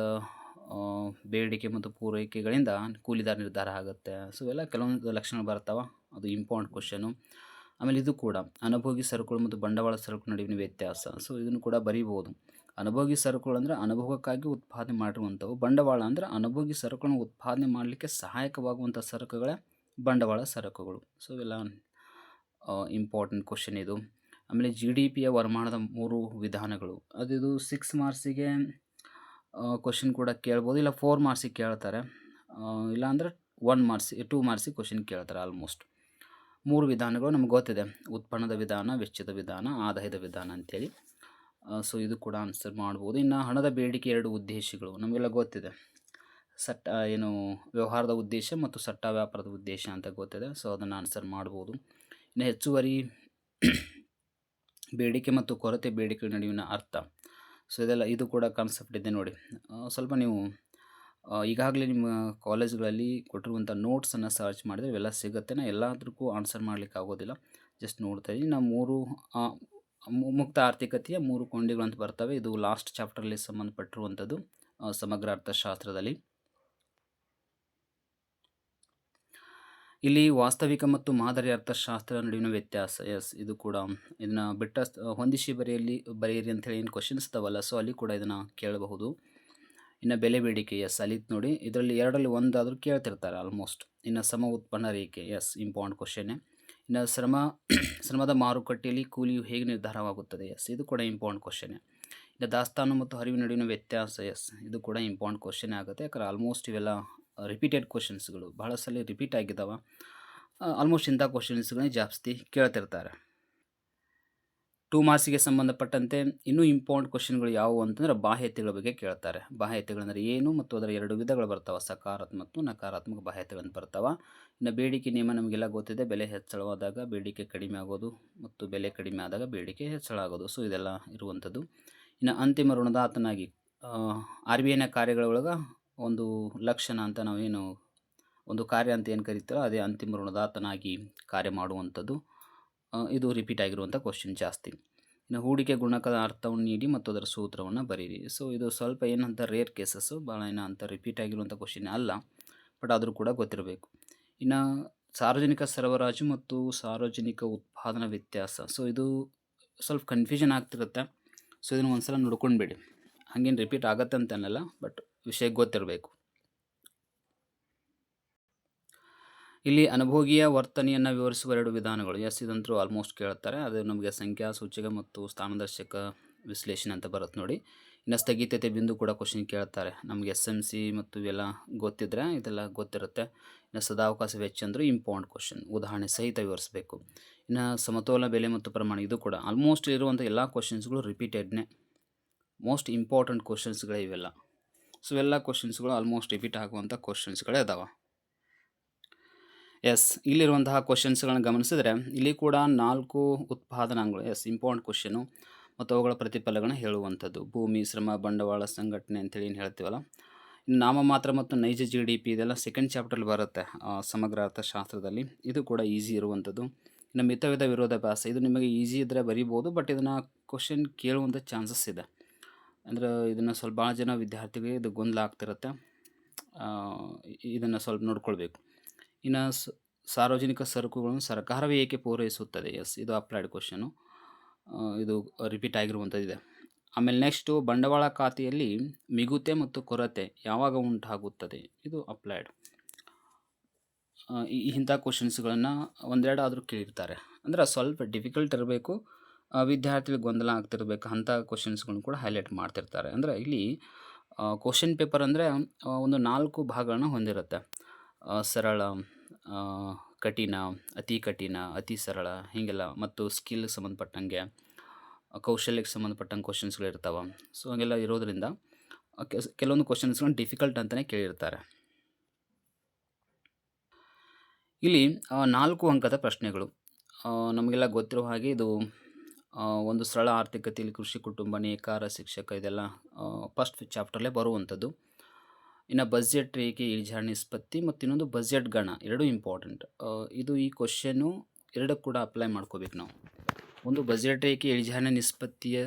ಬೇಡಿಕೆ ಮತ್ತು ಪೂರೈಕೆಗಳಿಂದ ಕೂಲಿದಾರ ನಿರ್ಧಾರ ಆಗುತ್ತೆ. ಸೊ, ಇವೆಲ್ಲ ಕೆಲವೊಂದು ಲಕ್ಷಣಗಳು ಬರ್ತಾವೆ. ಅದು ಇಂಪಾರ್ಟೆಂಟ್ ಕ್ವಶನು ಆಮೇಲೆ ಇದು ಕೂಡ ಅನುಭೋಗಿ ಸರಕುಗಳು ಮತ್ತು ಬಂಡವಾಳ ಸರಕು ನಡುವಿನ ವ್ಯತ್ಯಾಸ. ಸೊ, ಇದನ್ನು ಕೂಡ ಬರೀಬೋದು ಅನುಭೋಗಿ ಸರಕುಗಳು ಅಂದರೆ ಅನುಭವಕ್ಕಾಗಿ ಉತ್ಪಾದನೆ ಮಾಡಿರುವಂಥವು. ಬಂಡವಾಳ ಅಂದರೆ ಅನುಭೋಗಿ ಸರಕುಗಳನ್ನು ಉತ್ಪಾದನೆ ಮಾಡಲಿಕ್ಕೆ ಸಹಾಯಕವಾಗುವಂಥ ಸರಕುಗಳೇ ಬಂಡವಾಳ ಸರಕುಗಳು. ಸೊ ಇವೆಲ್ಲ ಇಂಪಾರ್ಟೆಂಟ್ ಕ್ವಶನ್ ಇದು. ಆಮೇಲೆ ಜಿ ಡಿ ಪಿಯ ವರಮಾನದ ಮೂರು ವಿಧಾನಗಳು. ಅದು ಇದು ಸಿಕ್ಸ್ ಮಾರ್ಕ್ಸಿಗೆ ಕ್ವಶನ್ ಕೂಡ ಕೇಳ್ಬೋದು, ಇಲ್ಲ ಫೋರ್ ಮಾರ್ಕ್ಸಿಗೆ ಕೇಳ್ತಾರೆ. ಇಲ್ಲಾಂದರೆ ಒನ್ ಮಾರ್ಕ್ಸ್ ಟೂ ಮಾರ್ಕ್ಸಿಗೆ ಕ್ವಶನ್ ಕೇಳ್ತಾರೆ ಆಲ್ಮೋಸ್ಟ್ ಮೂರು ವಿಧಾನಗಳು ನಮ್ಗೆ ಗೊತ್ತಿದೆ. ಉತ್ಪನ್ನದ ವಿಧಾನ, ವೆಚ್ಚದ ವಿಧಾನ, ಆದಾಯದ ವಿಧಾನ ಅಂತೇಳಿ. ಸೊ ಇದು ಕೂಡ ಆನ್ಸರ್ ಮಾಡ್ಬೋದು. ಇನ್ನು ಹಣದ ಬೇಡಿಕೆ ಎರಡು ಉದ್ದೇಶಗಳು, ನಮಗೆಲ್ಲ ಗೊತ್ತಿದೆ. ಸಟ್ಟ ಏನು ವ್ಯವಹಾರದ ಉದ್ದೇಶ ಮತ್ತು ಸಟ್ಟ ವ್ಯಾಪಾರದ ಉದ್ದೇಶ ಅಂತ ಗೊತ್ತಿದೆ, ಸೊ ಅದನ್ನು ಆನ್ಸರ್ ಮಾಡ್ಬೋದು. ಇನ್ನು ಹೆಚ್ಚುವರಿ ಬೇಡಿಕೆ ಮತ್ತು ಕೊರತೆ ಬೇಡಿಕೆ ನಡುವಿನ ಅರ್ಥ. ಸೊ ಇದೆಲ್ಲ, ಇದು ಕೂಡ ಕಾನ್ಸೆಪ್ಟ್ ಇದೆ ನೋಡಿ. ಸ್ವಲ್ಪ ನೀವು ಈಗಾಗಲೇ ನಿಮ್ಮ ಕಾಲೇಜ್ಗಳಲ್ಲಿ ಕೊಟ್ಟಿರುವಂಥ ನೋಟ್ಸನ್ನು ಸರ್ಚ್ ಮಾಡಿದರೆ ಇವೆಲ್ಲ ಸಿಗುತ್ತೆ. ನಾ ಎಲ್ಲದಕ್ಕೂ ಆನ್ಸರ್ ಮಾಡಲಿಕ್ಕೆ ಆಗೋದಿಲ್ಲ ಜಸ್ಟ್ ನೋಡ್ತಾ ಇದ್ದೀನಿ. ನಾವು ಮೂರು ಮುಕ್ತ ಆರ್ಥಿಕತೆಯ ಮೂರು ಕೊಂಡಿಗಳು ಅಂತ ಬರ್ತವೆ. ಇದು ಲಾಸ್ಟ್ ಚಾಪ್ಟರ್ಲಿ ಸಂಬಂಧಪಟ್ಟಿರುವಂಥದ್ದು ಸಮಗ್ರ ಅರ್ಥಶಾಸ್ತ್ರದಲ್ಲಿ. ಇಲ್ಲಿ ವಾಸ್ತವಿಕ ಮತ್ತು ಮಾದರಿ ಅರ್ಥಶಾಸ್ತ್ರ ನಡುವಿನ ವ್ಯತ್ಯಾಸ ಎಸ್ ಇದು ಕೂಡ ಇದನ್ನು ಬಿಟ್ಟ ಹೊಂದಿಸಿ ಬರೆಯಲ್ಲಿ ಬರೆಯಿರಿ ಅಂತೇಳಿ ಏನು ಕ್ವಶನ್ಸ್ ಇದಾವಲ್ಲ ಸೊ ಅಲ್ಲಿ ಕೂಡ ಇದನ್ನು ಕೇಳಬಹುದು. ಇನ್ನು ಬೆಲೆ ಬೇಡಿಕೆ ಎಸ್ ಅಲ್ಲಿ ನೋಡಿ. ಇದರಲ್ಲಿ ಎರಡರಲ್ಲಿ ಒಂದಾದರೂ ಕೇಳ್ತಿರ್ತಾರೆ ಆಲ್ಮೋಸ್ಟ್ ಇನ್ನು ಸಮ ಉತ್ಪನ್ನ ರೇಖೆ ಎಸ್ ಇಂಪಾರ್ಟೆಂಟ್ ಕ್ವಶನ್ನೇ ಇನ್ನು ಶ್ರಮ, ಶ್ರಮದ ಮಾರುಕಟ್ಟೆಯಲ್ಲಿ ಕೂಲಿಯು ಹೇಗೆ ನಿರ್ಧಾರವಾಗುತ್ತದೆ? ಎಸ್ ಇದು ಕೂಡ ಇಂಪಾರ್ಟೆಂಟ್ ಕ್ವಶನ್ ಇನ್ನು ದಾಸ್ತಾನು ಮತ್ತು ಹರಿವಿನ ನಡುವಿನ ವ್ಯತ್ಯಾಸ ಎಸ್ ಇದು ಕೂಡ ಇಂಪಾರ್ಟೆಂಟ್ ಕ್ವಶನ್ ಆಗುತ್ತೆ. ಯಾಕಂದ್ರೆ ಆಲ್ಮೋಸ್ಟ್ ಇವೆಲ್ಲ ರಿಪೀಟೆಡ್ ಕ್ವಶನ್ಸ್ಗಳು ಭಾಳ ಸಲ ರಿಪೀಟ್ ಆಗಿದ್ದಾವೆ ಆಲ್ಮೋಸ್ಟ್ ಇಂಥ ಕ್ವಶನ್ಸ್ಗಳೇ ಜಾಸ್ತಿ ಕೇಳ್ತಿರ್ತಾರೆ. ಟೂ ಮಾರ್ಕ್ಸಿಗೆ ಸಂಬಂಧಪಟ್ಟಂತೆ ಇನ್ನೂ ಇಂಪಾರ್ಟೆಂಟ್ ಕ್ವಶನ್ಗಳು ಯಾವುವು ಅಂತಂದರೆ ಬಾಹ್ಯತೆಗಳ ಬಗ್ಗೆ ಕೇಳ್ತಾರೆ. ಬಾಹ್ಯತೆಗಳಂದರೆ ಏನು ಮತ್ತು ಅದರ ಎರಡು ವಿಧಗಳು ಬರ್ತಾವೆ, ಸಕಾರಾತ್ಮಕ ಮತ್ತು ನಕಾರಾತ್ಮಕ ಬಾಹ್ಯತೆಗಳಂತ ಬರ್ತಾವೆ. ಇನ್ನು ಬೇಡಿಕೆ ನಿಯಮ ನಮಗೆಲ್ಲ ಗೊತ್ತಿದೆ, ಬೆಲೆ ಹೆಚ್ಚಳವಾದಾಗ ಬೇಡಿಕೆ ಕಡಿಮೆ ಆಗೋದು ಮತ್ತು ಬೆಲೆ ಕಡಿಮೆ ಆದಾಗ ಬೇಡಿಕೆ ಹೆಚ್ಚಳ ಆಗೋದು. ಸೊ, ಇದೆಲ್ಲ ಇರುವಂಥದ್ದು. ಇನ್ನು ಅಂತಿಮ ಋಣದಾತನಾಗಿ ಆರ್ ಬಿ ಐನ ಕಾರ್ಯಗಳೊಳಗೆ ಒಂದು ಲಕ್ಷಣ ಅಂತ ನಾವೇನು, ಒಂದು ಕಾರ್ಯ ಅಂತ ಏನು ಕರಿತೀರೋ ಅದೇ ಅಂತಿಮ ಋಣದಾತನಾಗಿ ಕಾರ್ಯ ಮಾಡುವಂಥದ್ದು. ಇದು ರಿಪೀಟ್ ಆಗಿರುವಂಥ ಕ್ವಶನ್ ಜಾಸ್ತಿ. ಇನ್ನು ಹೂಡಿಕೆ ಗುಣಕದ ಅರ್ಥವನ್ನು ನೀಡಿ ಮತ್ತು ಅದರ ಸೂತ್ರವನ್ನು ಬರೀರಿ. ಸೊ ಇದು ಸ್ವಲ್ಪ ಏನಂತ ರೇರ್ ಕೇಸಸ್ಸು ಭಾಳ ಏನಂತ ರಿಪೀಟ್ ಆಗಿರುವಂಥ ಕ್ವಶನ್ ಅಲ್ಲ ಬಟ್ ಆದರೂ ಕೂಡ ಗೊತ್ತಿರಬೇಕು. ಇನ್ನು ಸಾರ್ವಜನಿಕ ಸರಬರಾಜು ಮತ್ತು ಸಾರ್ವಜನಿಕ ಉತ್ಪಾದನಾ ವ್ಯತ್ಯಾಸ. ಸೊ ಇದು ಸ್ವಲ್ಪ ಕನ್ಫ್ಯೂಷನ್ ಆಗ್ತಿರುತ್ತೆ. ಸೊ ಇದನ್ನು ಒಂದು ಸಲ ನೋಡ್ಕೊಂಡ್ಬೇಡಿ. ಹಂಗೇನು ರಿಪೀಟ್ ಆಗತ್ತೆ ಅಂತ ಅನ್ನಲ್ಲ ಬಟ್ ವಿಷಯ ಗೊತ್ತಿರಬೇಕು. ಇಲ್ಲಿ ಅನುಭೋಗಿಯ ವರ್ತನೆಯನ್ನು ವಿವರಿಸುವ ಎರಡು ವಿಧಾನಗಳು. ಎಸ್ ಇದಂತರೂ ಆಲ್ಮೋಸ್ಟ್ ಕೇಳ್ತಾರೆ ಅದು ನಮಗೆ ಸಂಖ್ಯಾ, ಸೂಚಕ ಮತ್ತು ಸ್ಥಾನದರ್ಶಕ ವಿಶ್ಲೇಷಣೆ ಅಂತ ಬರುತ್ತೆ ನೋಡಿ. ಇನ್ನು ಸ್ಥಗಿತತೆ ಬಿಂದು ಕೂಡ ಕ್ವಶನ್ ಕೇಳ್ತಾರೆ. ನಮಗೆ ಎಸ್ ಎಂ ಸಿ ಮತ್ತು ಇವೆಲ್ಲ ಗೊತ್ತಿದ್ರೆ ಇದೆಲ್ಲ ಗೊತ್ತಿರುತ್ತೆ. ಇನ್ನು ಸದಾವಕಾಶ ವೆಚ್ಚ ಅಂದರೆ ಇಂಪಾರ್ಟೆಂಟ್ ಕ್ವಶನ್ ಉದಾಹರಣೆ ಸಹಿತ ವಿವರಿಸಬೇಕು. ಇನ್ನು ಸಮತೋಲ ಬೆಲೆ ಮತ್ತು ಪ್ರಮಾಣ ಇದು ಕೂಡ ಆಲ್ಮೋಸ್ಟ್ ಇರುವಂಥ ಎಲ್ಲ ಕ್ವಶನ್ಸ್ಗಳು ರಿಪೀಟೆಡ್ನೇ ಮೋಸ್ಟ್ ಇಂಪಾರ್ಟೆಂಟ್ ಕ್ವಶನ್ಸ್ಗಳೇ ಇವೆಲ್ಲ. ಸೊ ಎಲ್ಲ ಕ್ವಶನ್ಸ್ಗಳು ಆಲ್ಮೋಸ್ಟ್ ರಿಪೀಟ್ ಆಗುವಂಥ ಕ್ವಶನ್ಸ್ಗಳೇ ಅದಾವೆ. ಎಸ್ ಇಲ್ಲಿರುವಂತಹ ಕ್ವಶನ್ಸ್ಗಳನ್ನ ಗಮನಿಸಿದ್ರೆ ಇಲ್ಲಿ ಕೂಡ ನಾಲ್ಕು ಉತ್ಪಾದನಾಂಗಗಳು ಎಸ್ ಇಂಪಾರ್ಟೆಂಟ್ ಕ್ವಶನು ಮತ್ತು ಅವುಗಳ ಪ್ರತಿಫಲಗಳನ್ನ ಹೇಳುವಂಥದ್ದು. ಭೂಮಿ, ಶ್ರಮ, ಬಂಡವಾಳ, ಸಂಘಟನೆ ಅಂತೇಳಿ ಏನು ಹೇಳ್ತೀವಲ್ಲ? ಇನ್ನು ನಾಮಮಾತ್ರ ಮತ್ತು ನೈಜ ಜಿ ಡಿ ಪಿ ಇದೆಲ್ಲ ಸೆಕೆಂಡ್ ಚಾಪ್ಟರ್ಲಿ ಬರುತ್ತೆ ಸಮಗ್ರ ಅರ್ಥಶಾಸ್ತ್ರದಲ್ಲಿ. ಇದು ಕೂಡ ಈಸಿ ಇರುವಂಥದ್ದು. ಇನ್ನು ಮಿತವಿಧ ವಿರೋಧಾಭ್ಯಾಸ, ಇದು ನಿಮಗೆ ಈಸಿ ಇದ್ದರೆ ಬರಿಬೋದು ಬಟ್ ಇದನ್ನು ಕ್ವಶನ್ ಕೇಳುವಂಥ ಚಾನ್ಸಸ್ ಇದೆ. ಅಂದರೆ ಇದನ್ನು ಸ್ವಲ್ಪ ಭಾಳ ಜನ ವಿದ್ಯಾರ್ಥಿಗಳಿಗೆ ಇದು ಗೊಂದಲ ಆಗ್ತಿರುತ್ತೆ. ಇದನ್ನು ಸ್ವಲ್ಪ ನೋಡ್ಕೊಳ್ಬೇಕು. ಇನ್ನು ಸಾರ್ವಜನಿಕ ಸರಕುಗಳನ್ನು ಸರ್ಕಾರವೇ ಏಕೆ ಪೂರೈಸುತ್ತದೆ? ಎಸ್, ಇದು ಅಪ್ಲೈಡ್ ಕ್ವಶನು ಇದು ರಿಪೀಟ್ ಆಗಿರುವಂಥದ್ದಿದೆ. ಆಮೇಲೆ ನೆಕ್ಸ್ಟು ಬಂಡವಾಳ ಖಾತೆಯಲ್ಲಿ ಮಿಗುತೆ ಮತ್ತು ಕೊರತೆ ಯಾವಾಗ ಉಂಟಾಗುತ್ತದೆ? ಇದು ಅಪ್ಲೈಡ್ ಇಂಥ ಕ್ವಶನ್ಸ್ಗಳನ್ನು ಒಂದೆರಡು ಆದರೂ ಕೇಳಿರ್ತಾರೆ. ಅಂದರೆ ಸ್ವಲ್ಪ ಡಿಫಿಕಲ್ಟ್ ಇರಬೇಕು ವಿದ್ಯಾರ್ಥಿಗಳಿಗೆ ಗೊಂದಲ ಆಗ್ತಿರ್ಬೇಕು, ಅಂಥ ಕ್ವಶನ್ಸ್ಗಳನ್ನ ಕೂಡ ಹೈಲೈಟ್ ಮಾಡ್ತಿರ್ತಾರೆ. ಅಂದರೆ ಇಲ್ಲಿ ಕ್ವಶನ್ ಪೇಪರ್ ಅಂದರೆ ಒಂದು ನಾಲ್ಕು ಭಾಗಗಳನ್ನ ಹೊಂದಿರುತ್ತೆ. ಸರಳ ಕಠಿಣ, ಅತಿ ಕಠಿಣ, ಅತಿ ಸರಳ ಹೀಗೆಲ್ಲ ಮತ್ತು ಸ್ಕಿಲ್ ಸಂಬಂಧಪಟ್ಟಂಗೆ, ಕೌಶಲ್ಯಕ್ಕೆ ಸಂಬಂಧಪಟ್ಟಂಗೆ ಕ್ವಶನ್ಸ್ಗಳು ಇರ್ತಾವೆ. ಸೊ ಹಾಗೆಲ್ಲ ಇರೋದರಿಂದ ಕೆಲವೊಂದು ಕ್ವಶನ್ಸ್ಗಳನ್ನ ಡಿಫಿಕಲ್ಟ್ ಅಂತಲೇ ಕೇಳಿರ್ತಾರೆ. ಇಲ್ಲಿ ನಾಲ್ಕು ಅಂಕದ ಪ್ರಶ್ನೆಗಳು. ನಮಗೆಲ್ಲ ಗೊತ್ತಿರೋ ಹಾಗೆ ಇದು ಒಂದು ಸರಳ ಆರ್ಥಿಕತೆಯಲ್ಲಿ ಕೃಷಿ ಕುಟುಂಬ, ನೇಕಾರ, ಶಿಕ್ಷಕ ಇದೆಲ್ಲ ಫಸ್ಟ್ ಚಾಪ್ಟರ್ಲೇ ಬರುವಂಥದ್ದು. ಇನ್ನು ಬಜೆಟ್ ರೇಖೆ ಇಳಿಜಾರು ನಿಷ್ಪತ್ತಿ ಮತ್ತು ಇನ್ನೊಂದು ಬಜೆಟ್ ಗಣ, ಎರಡೂ ಇಂಪಾರ್ಟೆಂಟ್ ಇದು ಈ ಕ್ವಶನ್ನು ಎರಡಕ್ಕೆ ಕೂಡ ಅಪ್ಲೈ ಮಾಡ್ಕೋಬೇಕು ನಾವು. ಒಂದು ಬಜೆಟ್ ರೇಖೆ, ಇಳಿಜಾರಿನ ನಿಷ್ಪತ್ತಿಯ,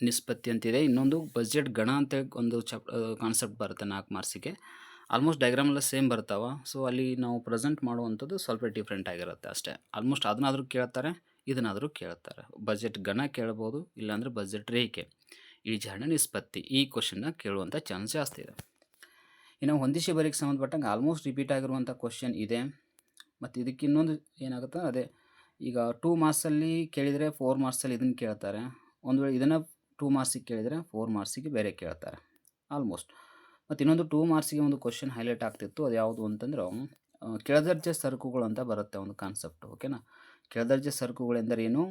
ನಿಷ್ಪತ್ತಿ ಅಂತಿದೆ. ಇನ್ನೊಂದು ಬಜೆಟ್ ಗಣ ಅಂತ ಒಂದು ಚಾಪ್ ಕಾನ್ಸೆಪ್ಟ್ ಬರುತ್ತೆ ನಾಲ್ಕು ಮಾರ್ಸಿಗೆ ಆಲ್ಮೋಸ್ಟ್ ಡಯಾಗ್ರಾಮ್ ಎಲ್ಲ ಸೇಮ್ ಬರ್ತಾವ. ಸೊ ಅಲ್ಲಿ ನಾವು ಪ್ರೆಸೆಂಟ್ ಮಾಡುವಂಥದ್ದು ಸ್ವಲ್ಪ ಡಿಫ್ರೆಂಟ್ ಆಗಿರುತ್ತೆ ಅಷ್ಟೇ. ಆಲ್ಮೋಸ್ಟ್ ಅದನ್ನಾದರೂ ಕೇಳ್ತಾರೆ, ಇದನ್ನಾದರೂ ಕೇಳ್ತಾರೆ. ಬಜೆಟ್ ಗಣ ಕೇಳ್ಬೋದು, ಇಲ್ಲಾಂದರೆ ಬಜೆಟ್ ರೇಖೆ, ಇಳಿಜಾರಿನ ನಿಷ್ಪತ್ತಿ ಈ ಕ್ವಶನ್ನ ಕೇಳುವಂಥ ಚಾನ್ಸ್ ಜಾಸ್ತಿ ಇದೆ. ಇನ್ನು ಹೊಂದಿಸಿ ಬರೀಕ್ಕೆ ಸಂಬಂಧಪಟ್ಟಂಗೆ ಆಲ್ಮೋಸ್ಟ್ ರಿಪೀಟ್ ಆಗಿರುವಂಥ ಕ್ವಶನ್ ಇದೆ. ಮತ್ತು ಇದಕ್ಕೆ ಇನ್ನೊಂದು ಏನಾಗುತ್ತೆ ಅದೇ, ಈಗ ಟೂ ಮಾರ್ಕ್ಸಲ್ಲಿ ಕೇಳಿದರೆ ಫೋರ್ ಮಾರ್ಕ್ಸಲ್ಲಿ ಇದನ್ನು ಕೇಳ್ತಾರೆ. ಒಂದು ವೇಳೆ ಇದನ್ನು ಟೂ ಮಾರ್ಕ್ಸಿಗೆ ಕೇಳಿದರೆ ಫೋರ್ ಮಾರ್ಕ್ಸಿಗೆ ಬೇರೆ ಕೇಳ್ತಾರೆ. ಆಲ್ಮೋಸ್ಟ್ ಮತ್ತು ಇನ್ನೊಂದು ಟೂ ಮಾರ್ಕ್ಸಿಗೆ ಒಂದು ಕ್ವಶನ್ ಹೈಲೈಟ್ ಆಗ್ತಿತ್ತು. ಅದು ಯಾವುದು ಅಂತಂದ್ರೆ ಕೆಳದರ್ಜೆ ಸರಕುಗಳು ಅಂತ ಬರುತ್ತೆ ಒಂದು ಕಾನ್ಸೆಪ್ಟ್ ಓಕೆನಾ ಕೆಳದರ್ಜೆ ಸರಕುಗಳೆಂದರೇನು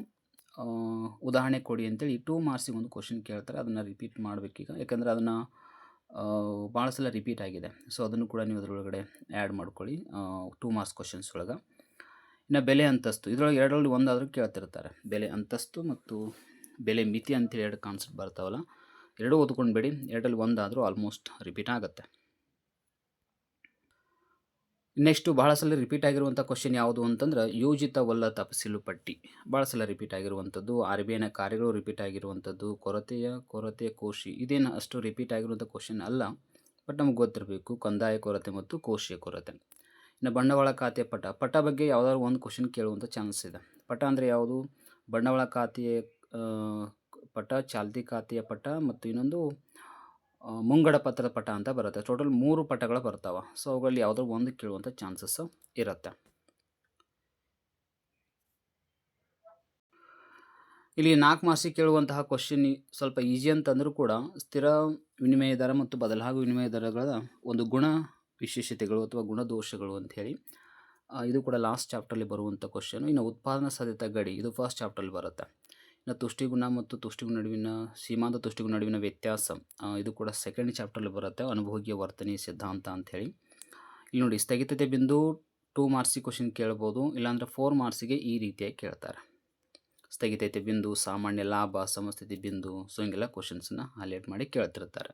ಉದಾಹರಣೆ ಕೊಡಿ ಅಂತೇಳಿ ಟೂ ಮಾರ್ಕ್ಸಿಗೆ ಒಂದು ಕ್ವಶನ್ ಕೇಳ್ತಾರೆ. ಅದನ್ನು ರಿಪೀಟ್ ಮಾಡಬೇಕೀಗ. ಯಾಕಂದರೆ ಅದನ್ನು ಭಾಳ ಸಲ ರಿಪೀಟ್ ಆಗಿದೆ. ಸೊ ಅದನ್ನು ಕೂಡ ನೀವು ಅದರೊಳಗಡೆ ಆ್ಯಡ್ ಮಾಡ್ಕೊಳ್ಳಿ. ಟೂ ಮಾರ್ಕ್ಸ್ ಕ್ವಶನ್ಸ್ ಒಳಗೆ. ಇನ್ನು ಬೆಲೆ ಅಂತಸ್ತು. ಇದರೊಳಗೆ ಎರಡರಲ್ಲಿ ಒಂದಾದರೂ ಕೇಳ್ತಿರ್ತಾರೆ. ಬೆಲೆ ಅಂತಸ್ತು ಮತ್ತು ಬೆಲೆ ಮಿತಿ ಅಂತೇಳಿ ಎರಡು ಕಾನ್ಸೆಪ್ಟ್ ಬರ್ತಾವಲ್ಲ, ಎರಡೂ ಓದ್ಕೊಂಡ್ಬೇಡಿ. ಎರಡರಲ್ಲಿ ಒಂದಾದರೂ ಆಲ್ಮೋಸ್ಟ್ ರಿಪೀಟ್ ಆಗುತ್ತೆ. ನೆಕ್ಸ್ಟು ಭಾಳ ಸಲ ರಿಪೀಟ್ ಆಗಿರುವಂಥ ಕ್ವಶನ್ ಯಾವುದು ಅಂತಂದ್ರೆ ಯೋಜಿತವಲ್ಲ ತಪಸಿಲು ಪಟ್ಟಿ. ಭಾಳ ಸಲ ರಿಪೀಟ್ ಆಗಿರುವಂಥದ್ದು ಆರ್ ಬಿ ಐನ ಕಾರ್ಯಗಳು ರಿಪೀಟ್ ಆಗಿರುವಂಥದ್ದು ಕೊರತೆಯ ಕೊರತೆ ಕೋಶಿ. ಇದೇನು ಅಷ್ಟು ರಿಪೀಟ್ ಆಗಿರುವಂಥ ಕ್ವಶನ್ ಅಲ್ಲ ಬಟ್ ನಮ್ಗೆ ಗೊತ್ತಿರಬೇಕು, ಕಂದಾಯ ಕೊರತೆ ಮತ್ತು ಕೋಶಿಯ ಕೊರತೆ. ಇನ್ನು ಬಂಡವಾಳ ಖಾತೆ ಪಟ. ಪಟ ಬಗ್ಗೆ ಯಾವುದಾದ್ರು ಒಂದು ಕ್ವಶನ್ ಕೇಳುವಂಥ ಚಾನ್ಸ್ ಇದೆ. ಪಟ ಅಂದರೆ ಯಾವುದು? ಬಂಡವಾಳ ಖಾತೆಯ ಪಟ, ಚಾಲ್ತಿ ಖಾತೆಯ ಪಟ ಮತ್ತು ಇನ್ನೊಂದು ಮುಂಗಡ ಪತ್ರದ ಪಟ ಅಂತ ಬರುತ್ತೆ. ಟೋಟಲ್ ಮೂರು ಪಟಗಳು ಬರ್ತಾವೆ. ಸೊ ಅವುಗಳಲ್ಲಿ ಯಾವುದೋ ಒಂದು ಕೇಳುವಂಥ ಚಾನ್ಸಸ್ ಇರುತ್ತೆ. ಇಲ್ಲಿ ನಾಲ್ಕು ಮಾರ್ಕ್ಸಿಗೆ ಕೇಳುವಂತಹ ಕ್ವಶನ್ ಸ್ವಲ್ಪ ಈಸಿ ಅಂತಂದರೂ ಕೂಡ ಸ್ಥಿರ ವಿನಿಮಯ ದರ ಮತ್ತು ಬದಲಾಗುವ ವಿನಿಮಯ ದರಗಳ ಒಂದು ಗುಣ ವಿಶೇಷತೆಗಳು ಅಥವಾ ಗುಣದೋಷಗಳು ಅಂಥೇಳಿ ಇದು ಕೂಡ ಲಾಸ್ಟ್ ಚಾಪ್ಟರ್ಲಿ ಬರುವಂಥ ಕ್ವಶನು ಇನ್ನು ಉತ್ಪಾದನಾ ಸಾಧ್ಯತೆ ಗಡಿ, ಇದು ಫಸ್ಟ್ ಚಾಪ್ಟರಲ್ಲಿ ಬರುತ್ತೆ. ತುಷ್ಟಿಗುಣ ಮತ್ತು ತುಷ್ಟಿಗುಣ ನಡುವಿನ ಸೀಮಾಂತ ತುಷ್ಟಿಗುಣ ನಡುವಿನ ವ್ಯತ್ಯಾಸ ಇದು ಕೂಡ ಸೆಕೆಂಡ್ ಚಾಪ್ಟರ್ಲಿ ಬರುತ್ತೆ. ಅನುಭೋಗ್ಯ ವರ್ತನೆ ಸಿದ್ಧಾಂತ ಅಂಥೇಳಿ. ಇಲ್ಲಿ ನೋಡಿ, ಸ್ಥಗಿತತೆ ಬಿಂದು ಟೂ ಮಾರ್ಕ್ಸಿಗೆ ಕ್ವಶನ್ ಕೇಳ್ಬೋದು, ಇಲ್ಲಾಂದರೆ ಫೋರ್ ಮಾರ್ಕ್ಸಿಗೆ ಈ ರೀತಿಯಾಗಿ ಕೇಳ್ತಾರೆ. ಸ್ಥಗಿತತೆ ಬಿಂದು, ಸಾಮಾನ್ಯ ಲಾಭ, ಸಮಸ್ಥಿತಿ ಬಿಂದು, ಸೊ ಹಿಂಗೆಲ್ಲ ಕ್ವಶನ್ಸನ್ನ ಹೈಲೈಟ್ ಮಾಡಿ ಕೇಳ್ತಿರ್ತಾರೆ.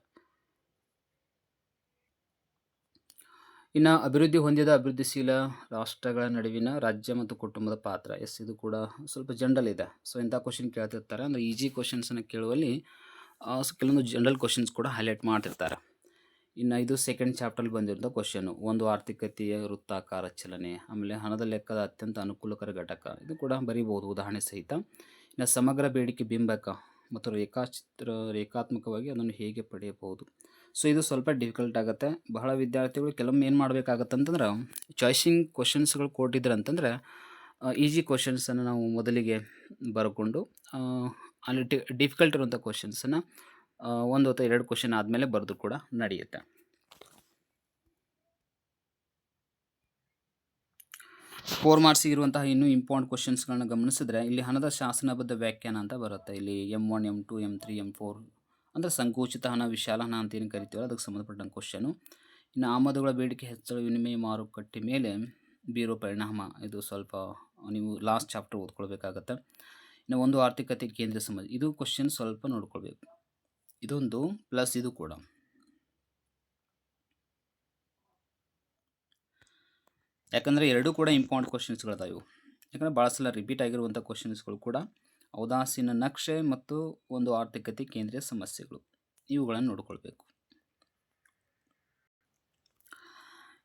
ಇನ್ನು ಅಭಿವೃದ್ಧಿ ಹೊಂದಿದ ಅಭಿವೃದ್ಧಿಶೀಲ ರಾಷ್ಟ್ರಗಳ ನಡುವಿನ ರಾಜ್ಯ ಮತ್ತು ಕುಟುಂಬದ ಪಾತ್ರ. ಎಸ್, ಇದು ಕೂಡ ಸ್ವಲ್ಪ ಜನರಲ್ ಇದೆ. ಸೊ ಇಂಥ ಕ್ವಶನ್ ಕೇಳ್ತಿರ್ತಾರೆ. ಅಂದರೆ ಈಜಿ ಕ್ವಶನ್ಸನ್ನು ಕೇಳುವಲ್ಲಿ ಕೆಲವೊಂದು ಜನರಲ್ ಕ್ವಶನ್ಸ್ ಕೂಡ ಹೈಲೈಟ್ ಮಾಡ್ತಿರ್ತಾರೆ. ಇನ್ನು ಇದು ಸೆಕೆಂಡ್ ಚಾಪ್ಟರ್ಲಿ ಬಂದಿರೋಂಥ ಕ್ವಶನು ಒಂದು ಆರ್ಥಿಕತೆಯ ವೃತ್ತಾಕಾರ ಚಲನೆ, ಆಮೇಲೆ ಹಣದ ಲೆಕ್ಕದ ಅತ್ಯಂತ ಅನುಕೂಲಕರ ಘಟಕ. ಇದು ಕೂಡ ಬರೀಬಹುದು, ಉದಾಹರಣೆ ಸಹಿತ. ಇನ್ನು ಸಮಗ್ರ ಬೇಡಿಕೆ, ಬಿಂಬಕ ಮತ್ತು ರೇಖಾಚಿತ್ರ, ರೇಖಾತ್ಮಕವಾಗಿ ಅದನ್ನು ಹೇಗೆ ಪಡೆಯಬಹುದು? ಸೊ ಇದು ಸ್ವಲ್ಪ ಡಿಫಿಕಲ್ಟ್ ಆಗುತ್ತೆ. ಬಹಳ ವಿದ್ಯಾರ್ಥಿಗಳು ಕೆಲವೊಮ್ಮೆ ಏನು ಮಾಡಬೇಕಾಗತ್ತೆ ಅಂತಂದ್ರೆ ಚಾಯ್ಸಿಂಗ್ ಕ್ವಶನ್ಸ್ಗಳು ಕೊಟ್ಟಿದ್ರು ಅಂತಂದ್ರೆ ಈಸಿ ಕ್ವಶನ್ಸನ್ನು ನಾವು ಮೊದಲಿಗೆ ಬರ್ಕೊಂಡು ಅಲ್ಲಿ ಡಿ ಡಿಫಿಕಲ್ಟ್ ಇರುವಂಥ ಕ್ವಶನ್ಸನ್ನು ಒಂದು ಅಥವಾ ಎರಡು ಕ್ವಶನ್ ಆದಮೇಲೆ ಬರೆದು ಕೂಡ ನಡೆಯುತ್ತೆ. ಫೋರ್ ಮಾರ್ಕ್ಸ್ ಇರುವಂತಹ ಇನ್ನೂ ಇಂಪಾರ್ಟೆಂಟ್ ಕ್ವಶನ್ಸ್ಗಳನ್ನ ಗಮನಿಸಿದ್ರೆ, ಇಲ್ಲಿ ಹಣದ ಶಾಸನಬದ್ಧ ವ್ಯಾಖ್ಯಾನ ಅಂತ ಬರುತ್ತೆ. ಇಲ್ಲಿ M one M two M three M four ಅಂದರೆ ಸಂಕುಚಿತ ಹಣ, ವಿಶಾಲ ಹಣ ಅಂತ ಏನು ಕರಿತೀವಲ್ಲ, ಅದಕ್ಕೆ ಸಂಬಂಧಪಟ್ಟಂಗೆ ಕ್ವಶನು ಇನ್ನು ಆಮದುಗಳ ಬೇಡಿಕೆ ಹೆಚ್ಚಳ, ವಿನಿಮಯ ಮಾರುಕಟ್ಟೆ ಮೇಲೆ ಬೀರೋ ಪರಿಣಾಮ. ಇದು ಸ್ವಲ್ಪ ನೀವು ಲಾಸ್ಟ್ ಚಾಪ್ಟರ್ ಓದ್ಕೊಳ್ಬೇಕಾಗತ್ತೆ. ಇನ್ನು ಒಂದು ಆರ್ಥಿಕತೆ ಕೇಂದ್ರ ಸಂಬಂಧ, ಇದು ಕ್ವಶನ್ ಸ್ವಲ್ಪ ನೋಡ್ಕೊಳ್ಬೇಕು. ಇದೊಂದು ಪ್ಲಸ್ ಇದು ಕೂಡ. ಯಾಕಂದರೆ ಎರಡೂ ಕೂಡ ಇಂಪಾರ್ಟೆಂಟ್ ಕ್ವಶನ್ಸ್ಗಳದಾವೆ ಯಾಕಂದರೆ ಭಾಳ ಸಲ ರಿಪೀಟ್ ಆಗಿರುವಂಥ ಕ್ವಶನ್ಸ್ಗಳು ಕೂಡ ಔದಾಸೀನ ನಕ್ಷೆ ಮತ್ತು ಒಂದು ಆರ್ಥಿಕತೆ ಕೇಂದ್ರೀಯ ಸಮಸ್ಯೆಗಳು. ಇವುಗಳನ್ನು ನೋಡಿಕೊಳ್ಬೇಕು.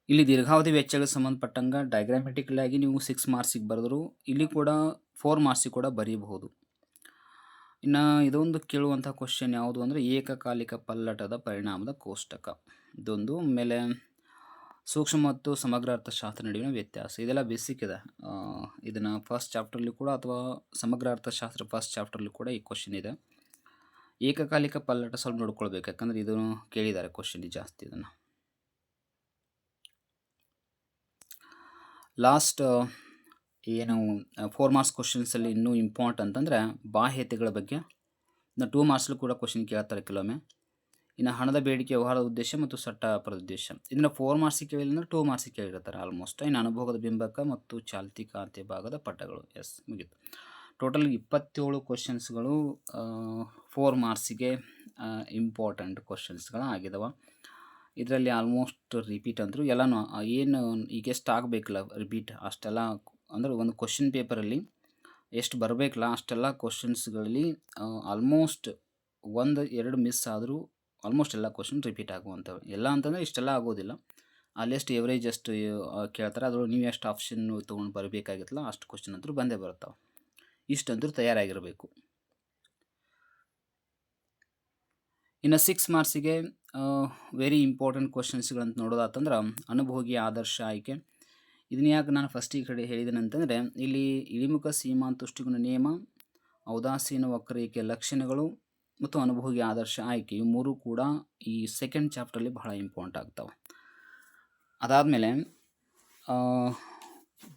ಇಲ್ಲಿ ದೀರ್ಘಾವಧಿ ವೆಚ್ಚಗಳಿಗೆ ಸಂಬಂಧಪಟ್ಟಂಗೆ ಡಯಾಗ್ರಾಮೆಟಿಕಲ್ ಆಗಿ ನೀವು ಸಿಕ್ಸ್ ಮಾರ್ಕ್ಸಿಗೆ ಬರೆದ್ರು ಇಲ್ಲಿ ಕೂಡ ಫೋರ್ ಮಾರ್ಕ್ಸಿಗೆ ಕೂಡ ಬರೀಬಹುದು. ಇನ್ನು ಇದೊಂದು ಕೇಳುವಂಥ ಕ್ವಶನ್ ಯಾವುದು ಅಂದರೆ ಏಕಕಾಲಿಕ ಪಲ್ಲಟದ ಪರಿಣಾಮದ ಕೋಷ್ಟಕ. ಇದೊಂದು ಆಮೇಲೆ ಸೂಕ್ಷ್ಮ ಮತ್ತು ಸಮಗ್ರ ಅರ್ಥಶಾಸ್ತ್ರ ನಡುವಿನ ವ್ಯತ್ಯಾಸ. ಇದೆಲ್ಲ ಬೇಸಿಕ್ ಇದೆ. ಇದನ್ನು ಫಸ್ಟ್ ಚಾಪ್ಟರ್ಲಿ ಕೂಡ ಅಥವಾ ಸಮಗ್ರ ಅರ್ಥಶಾಸ್ತ್ರ ಫಸ್ಟ್ ಚಾಪ್ಟರ್ಲಿ ಕೂಡ ಈ ಕ್ವಶನ್ ಇದೆ. ಏಕಕಾಲಿಕ ಪಲ್ಲಟ ಸ್ವಲ್ಪ ನೋಡ್ಕೊಳ್ಬೇಕು. ಯಾಕಂದರೆ ಇದನ್ನು ಕೇಳಿದ್ದಾರೆ ಕ್ವಶನ್ ಜಾಸ್ತಿ ಇದನ್ನು. ಲಾಸ್ಟ್ ಏನು ಫೋರ್ ಮಾರ್ಕ್ಸ್ ಕ್ವಶನ್ಸಲ್ಲಿ ಇನ್ನೂ ಇಂಪಾರ್ಟೆಂಟ್ ಅಂತಂದರೆ ಬಾಹ್ಯತೆಗಳ ಬಗ್ಗೆ. ಇನ್ನು ಟೂ ಮಾರ್ಕ್ಸಲ್ಲೂ ಕೂಡ ಕ್ವಶನ್ ಕೇಳ್ತಾರೆ ಕೆಲವೊಮ್ಮೆ. ಇನ್ನು ಹಣದ ಬೇಡಿಕೆ ವ್ಯವಹಾರದ ಉದ್ದೇಶ ಮತ್ತು ಸಟ್ಟ ಉದ್ದೇಶ ಇದನ್ನು ಫೋರ್ ಮಾರ್ಕ್ಸಿಗೆ ಕೇಳಿಲ್ಲ ಅಂದರೆ ಟೂ ಮಾರ್ಕ್ಸಿಗೆ ಕೇಳಿರ್ತಾರೆ ಆಲ್ಮೋಸ್ಟ್ ಇನ್ನು ಅನುಭವದ ಬಿಂಬಕ ಮತ್ತು ಚಾಲ್ತಿ ಖಾತೆ ಭಾಗದ ಪಟಗಳು ಎಸ್ ಮುಗೀತು. ಟೋಟಲ್ ಇಪ್ಪತ್ತೇಳು ಕ್ವಶನ್ಸ್ಗಳು ಫೋರ್ ಮಾರ್ಕ್ಸಿಗೆ ಇಂಪಾರ್ಟೆಂಟ್ ಕ್ವಶನ್ಸ್ಗಳು ಆಗಿದಾವೆ. ಇದರಲ್ಲಿ ಆಲ್ಮೋಸ್ಟ್ ರಿಪೀಟ್ ಅಂದರು ಎಲ್ಲನೂ ಏನು ಈಗ ಎಷ್ಟು ಆಗಬೇಕಲ್ಲ ರಿಪೀಟ್ ಅಷ್ಟೆಲ್ಲ, ಅಂದರೆ ಒಂದು ಕ್ವಶನ್ ಪೇಪರಲ್ಲಿ ಎಷ್ಟು ಬರಬೇಕಲ್ಲ ಅಷ್ಟೆಲ್ಲ ಕ್ವಶನ್ಸ್ಗಳಲ್ಲಿ ಆಲ್ಮೋಸ್ಟ್ ಒಂದು, ಎರಡು ಮಿಸ್ ಆದರೂ ಆಲ್ಮೋಸ್ಟ್ ಎಲ್ಲ ಕ್ವಶನ್ ರಿಪೀಟ್ ಆಗುವಂಥವು. ಎಲ್ಲ ಅಂತಂದರೆ ಇಷ್ಟೆಲ್ಲ ಆಗೋದಿಲ್ಲ. ಅಲ್ಲಿ ಎಷ್ಟು ಎವರೇಜ್ ಎಷ್ಟು ಕೇಳ್ತಾರೆ. ಅದ್ರೊಳಗೆ ನೀವು ಎಷ್ಟು ಆಪ್ಷನ್ ತೊಗೊಂಡು ಬರಬೇಕಾಗಿತ್ತಲ್ಲ, ಅಷ್ಟು ಕ್ವಶನ್ ಅಂತೂ ಬಂದೇ ಬರ್ತಾವೆ ಇಷ್ಟಂದ್ರೂ ತಯಾರಾಗಿರಬೇಕು. ಇನ್ನು ಸಿಕ್ಸ್ ಮಾರ್ಕ್ಸಿಗೆ ವೆರಿ ಇಂಪಾರ್ಟೆಂಟ್ ಕ್ವಶನ್ಸ್ಗಳಂತ ನೋಡೋದಾತಂದ್ರೆ, ಅನುಭೋಗಿ ಆದರ್ಶ ಆಯ್ಕೆ. ಇದನ್ನ ಯಾಕೆ ನಾನು ಫಸ್ಟಿಗೆ ಕಡೆ ಹೇಳಿದ್ದೇನೆ ಅಂತಂದರೆ, ಇಲ್ಲಿ ಇಳಿಮುಖ ಸೀಮಾಂತುಷ್ಟಿಗುಣ ನಿಯಮ, ಔದಾಸೀನ ವಕ್ರೇಖೆಯ ಲಕ್ಷಣಗಳು ಮತ್ತು ಅನುಭವಿ ಆದರ್ಶ ಆಯ್ಕೆ ಮೂರು ಕೂಡ ಈ ಸೆಕೆಂಡ್ ಚಾಪ್ಟ್ರಲ್ಲಿ ಬಹಳ ಇಂಪಾರ್ಟೆಂಟ್ ಆಗ್ತವೆ. ಅದಾದಮೇಲೆ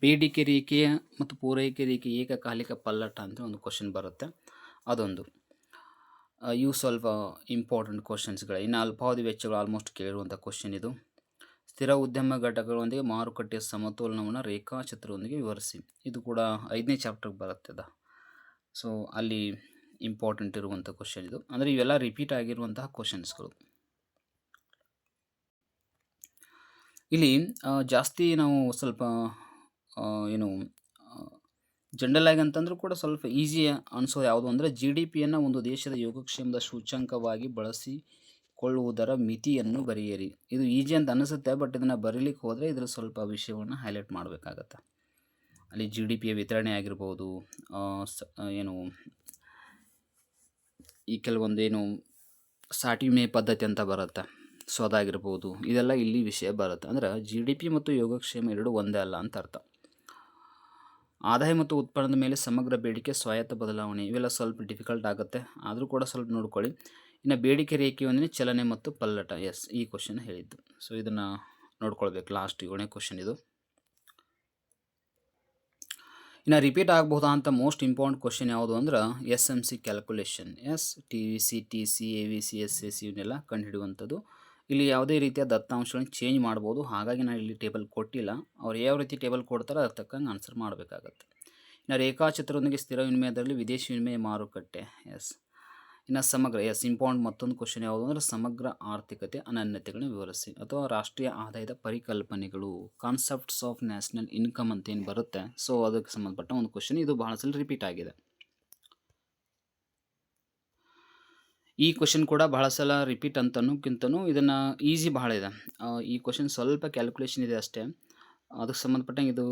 ಬೇಡಿಕೆ ರೇಖೆಯ ಮತ್ತು ಪೂರೈಕೆ ರೇಖೆ ಏಕಕಾಲಿಕ ಪಲ್ಲಟ ಅಂತ ಒಂದು ಕ್ವಶನ್ ಬರುತ್ತೆ. ಅದೊಂದು. ಇವು ಸ್ವಲ್ಪ ಇಂಪಾರ್ಟೆಂಟ್ ಕ್ವಶನ್ಸ್ಗಳು ಇನ್ನು ಅಲ್ಪಾವಧಿ ವೆಚ್ಚಗಳು ಆಲ್ಮೋಸ್ಟ್ ಕೇಳಿರುವಂಥ ಕ್ವಶನ್ ಇದು. ಸ್ಥಿರ ಉದ್ಯಮ ಘಟಕಗಳೊಂದಿಗೆ ಮಾರುಕಟ್ಟೆಯ ಸಮತೋಲನವನ್ನು ರೇಖಾಚಿತ್ರದೊಂದಿಗೆ ವಿವರಿಸಿ. ಇದು ಕೂಡ ಐದನೇ ಚಾಪ್ಟರ್ಗೆ ಬರುತ್ತೆ ಅದು ಸೊ ಅಲ್ಲಿ ಇಂಪಾರ್ಟೆಂಟ್ ಇರುವಂಥ ಕ್ವಶನ್ ಇದು. ಅಂದರೆ ಇವೆಲ್ಲ ರಿಪೀಟ್ ಆಗಿರುವಂತಹ ಕ್ವಶನ್ಸ್ಗಳು ಇಲ್ಲಿ ಜಾಸ್ತಿ ನಾವು ಸ್ವಲ್ಪ ಏನು ಜನರಲ್ ಆಗಿ ಅಂತಂದ್ರೂ ಕೂಡ ಸ್ವಲ್ಪ ಈಸಿ ಅನಿಸೋದು ಯಾವುದು ಅಂದರೆ ಜಿ ಡಿ ಪಿಯನ್ನು ಒಂದು ದೇಶದ ಯೋಗಕ್ಷೇಮದ ಸೂಚ್ಯಂಕವಾಗಿ ಬಳಸಿಕೊಳ್ಳುವುದರ ಮಿತಿಯನ್ನು ಬರೆಯಿರಿ. ಇದು ಈಜಿ ಅಂತ ಅನಿಸುತ್ತೆ ಬಟ್ ಇದನ್ನು ಬರೀಲಿಕ್ಕೆ ಹೋದರೆ ಇದರ ಸ್ವಲ್ಪ ವಿಷಯವನ್ನು ಹೈಲೈಟ್ ಮಾಡಬೇಕಾಗತ್ತೆ. ಅಲ್ಲಿ ಜಿ ಡಿ ಪಿಯ ವಿತರಣೆ ಆಗಿರ್ಬೋದು ಏನು ಈ ಕೆಲವೊಂದೇನು ಸಾಟಿ ವಿಮೆ ಪದ್ಧತಿ ಅಂತ ಬರುತ್ತೆ. ಸೊ ಅದಾಗಿರ್ಬೋದು. ಇದೆಲ್ಲ ಇಲ್ಲಿ ವಿಷಯ ಬರುತ್ತೆ. ಅಂದ್ರೆ ಜಿ ಡಿ ಪಿ ಮತ್ತು ಯೋಗಕ್ಷೇಮ ಎರಡು ಒಂದೇ ಅಲ್ಲ ಅಂತ ಅರ್ಥ. ಆದಾಯ ಮತ್ತು ಉತ್ಪನ್ನದ ಮೇಲೆ ಸಮಗ್ರ ಬೇಡಿಕೆ, ಸ್ವಾಯತ್ತ ಬದಲಾವಣೆ, ಇವೆಲ್ಲ ಸ್ವಲ್ಪ ಡಿಫಿಕಲ್ಟ್ ಆಗುತ್ತೆ. ಆದರೂ ಕೂಡ ಸ್ವಲ್ಪ ನೋಡ್ಕೊಳ್ಳಿ. ಇನ್ನು ಬೇಡಿಕೆ ರೇಖೆಯೊಂದಿಗೆ ಚಲನೆ ಮತ್ತು ಪಲ್ಲಟ. ಎಸ್ ಈ ಕ್ವಶನ್ ಹೇಳಿದ್ದು. ಸೊ ಇದನ್ನು ನೋಡ್ಕೊಳ್ಬೇಕು. ಲಾಸ್ಟ್ ಏಳನೇ ಕ್ವಶನ್ ಇದು. ಇನ್ನು ರಿಪೀಟ್ ಆಗಬಹುದಾ ಅಂತ ಮೋಸ್ಟ್ ಇಂಪಾರ್ಟೆಂಟ್ ಕ್ವಶನ್ ಯಾವುದು ಅಂದ್ರೆ S M C calculation S T V C T C A V C S S ಇವನ್ನೆಲ್ಲ ಕಂಡುಹಿಡಿಯುವಂಥದ್ದು. ಇಲ್ಲಿ ಯಾವುದೇ ರೀತಿಯ ದತ್ತಾಂಶಗಳನ್ನು ಚೇಂಜ್ ಮಾಡ್ಬೋದು. ಹಾಗಾಗಿ ನಾನು ಇಲ್ಲಿ ಟೇಬಲ್ ಕೊಟ್ಟಿಲ್ಲ. ಅವ್ರು ಯಾವ ರೀತಿ ಟೇಬಲ್ ಕೊಡ್ತಾರೋ ಅದಕ್ಕೆ ತಕ್ಕಂಗೆ ಆನ್ಸರ್ ಮಾಡಬೇಕಾಗತ್ತೆ. ಇನ್ನು ರೇಖಾಚಿತ್ರದೊಂದಿಗೆ ಸ್ಥಿರ ವಿನಿಮಯದಲ್ಲಿ ವಿದೇಶಿ ವಿನಿಮಯ ಮಾರುಕಟ್ಟೆ ಎಸ್ ಇನ್ನು ಸಮಗ್ರ, ಎಸ್, ಇಂಪಾರ್ಟೆಂಟ್ ಮತ್ತೊಂದು ಕ್ವಶನ್ ಯಾವುದು ಅಂದರೆ ಸಮಗ್ರ ಆರ್ಥಿಕತೆ ಅನನ್ಯತೆಗಳನ್ನ ವಿವರಿಸಿ. ಅಥವಾ ರಾಷ್ಟ್ರೀಯ ಆದಾಯದ ಪರಿಕಲ್ಪನೆಗಳು ಕಾನ್ಸೆಪ್ಟ್ಸ್ ಆಫ್ ನ್ಯಾಷನಲ್ ಇನ್ಕಮ್ ಅಂತ ಏನು ಬರುತ್ತೆ? ಸೊ ಅದಕ್ಕೆ ಸಂಬಂಧಪಟ್ಟ ಒಂದು ಕ್ವಶನ್ ಇದು ಬಹಳ ಸಲ ರಿಪೀಟ್ ಆಗಿದೆ. ಈ ಕ್ವಶನ್ ಕೂಡ ಬಹಳ ಸಲ ರಿಪೀಟ್ ಅಂತನೋಕ್ಕಿಂತನೂ ಇದನ್ನು ಈಸಿ ಬಹಳ ಇದೆ. ಈ ಕ್ವಶನ್ ಸ್ವಲ್ಪ ಕ್ಯಾಲ್ಕುಲೇಷನ್ ಇದೆ ಅಷ್ಟೇ. ಅದಕ್ಕೆ ಸಂಬಂಧಪಟ್ಟಂಗೆ ಇದು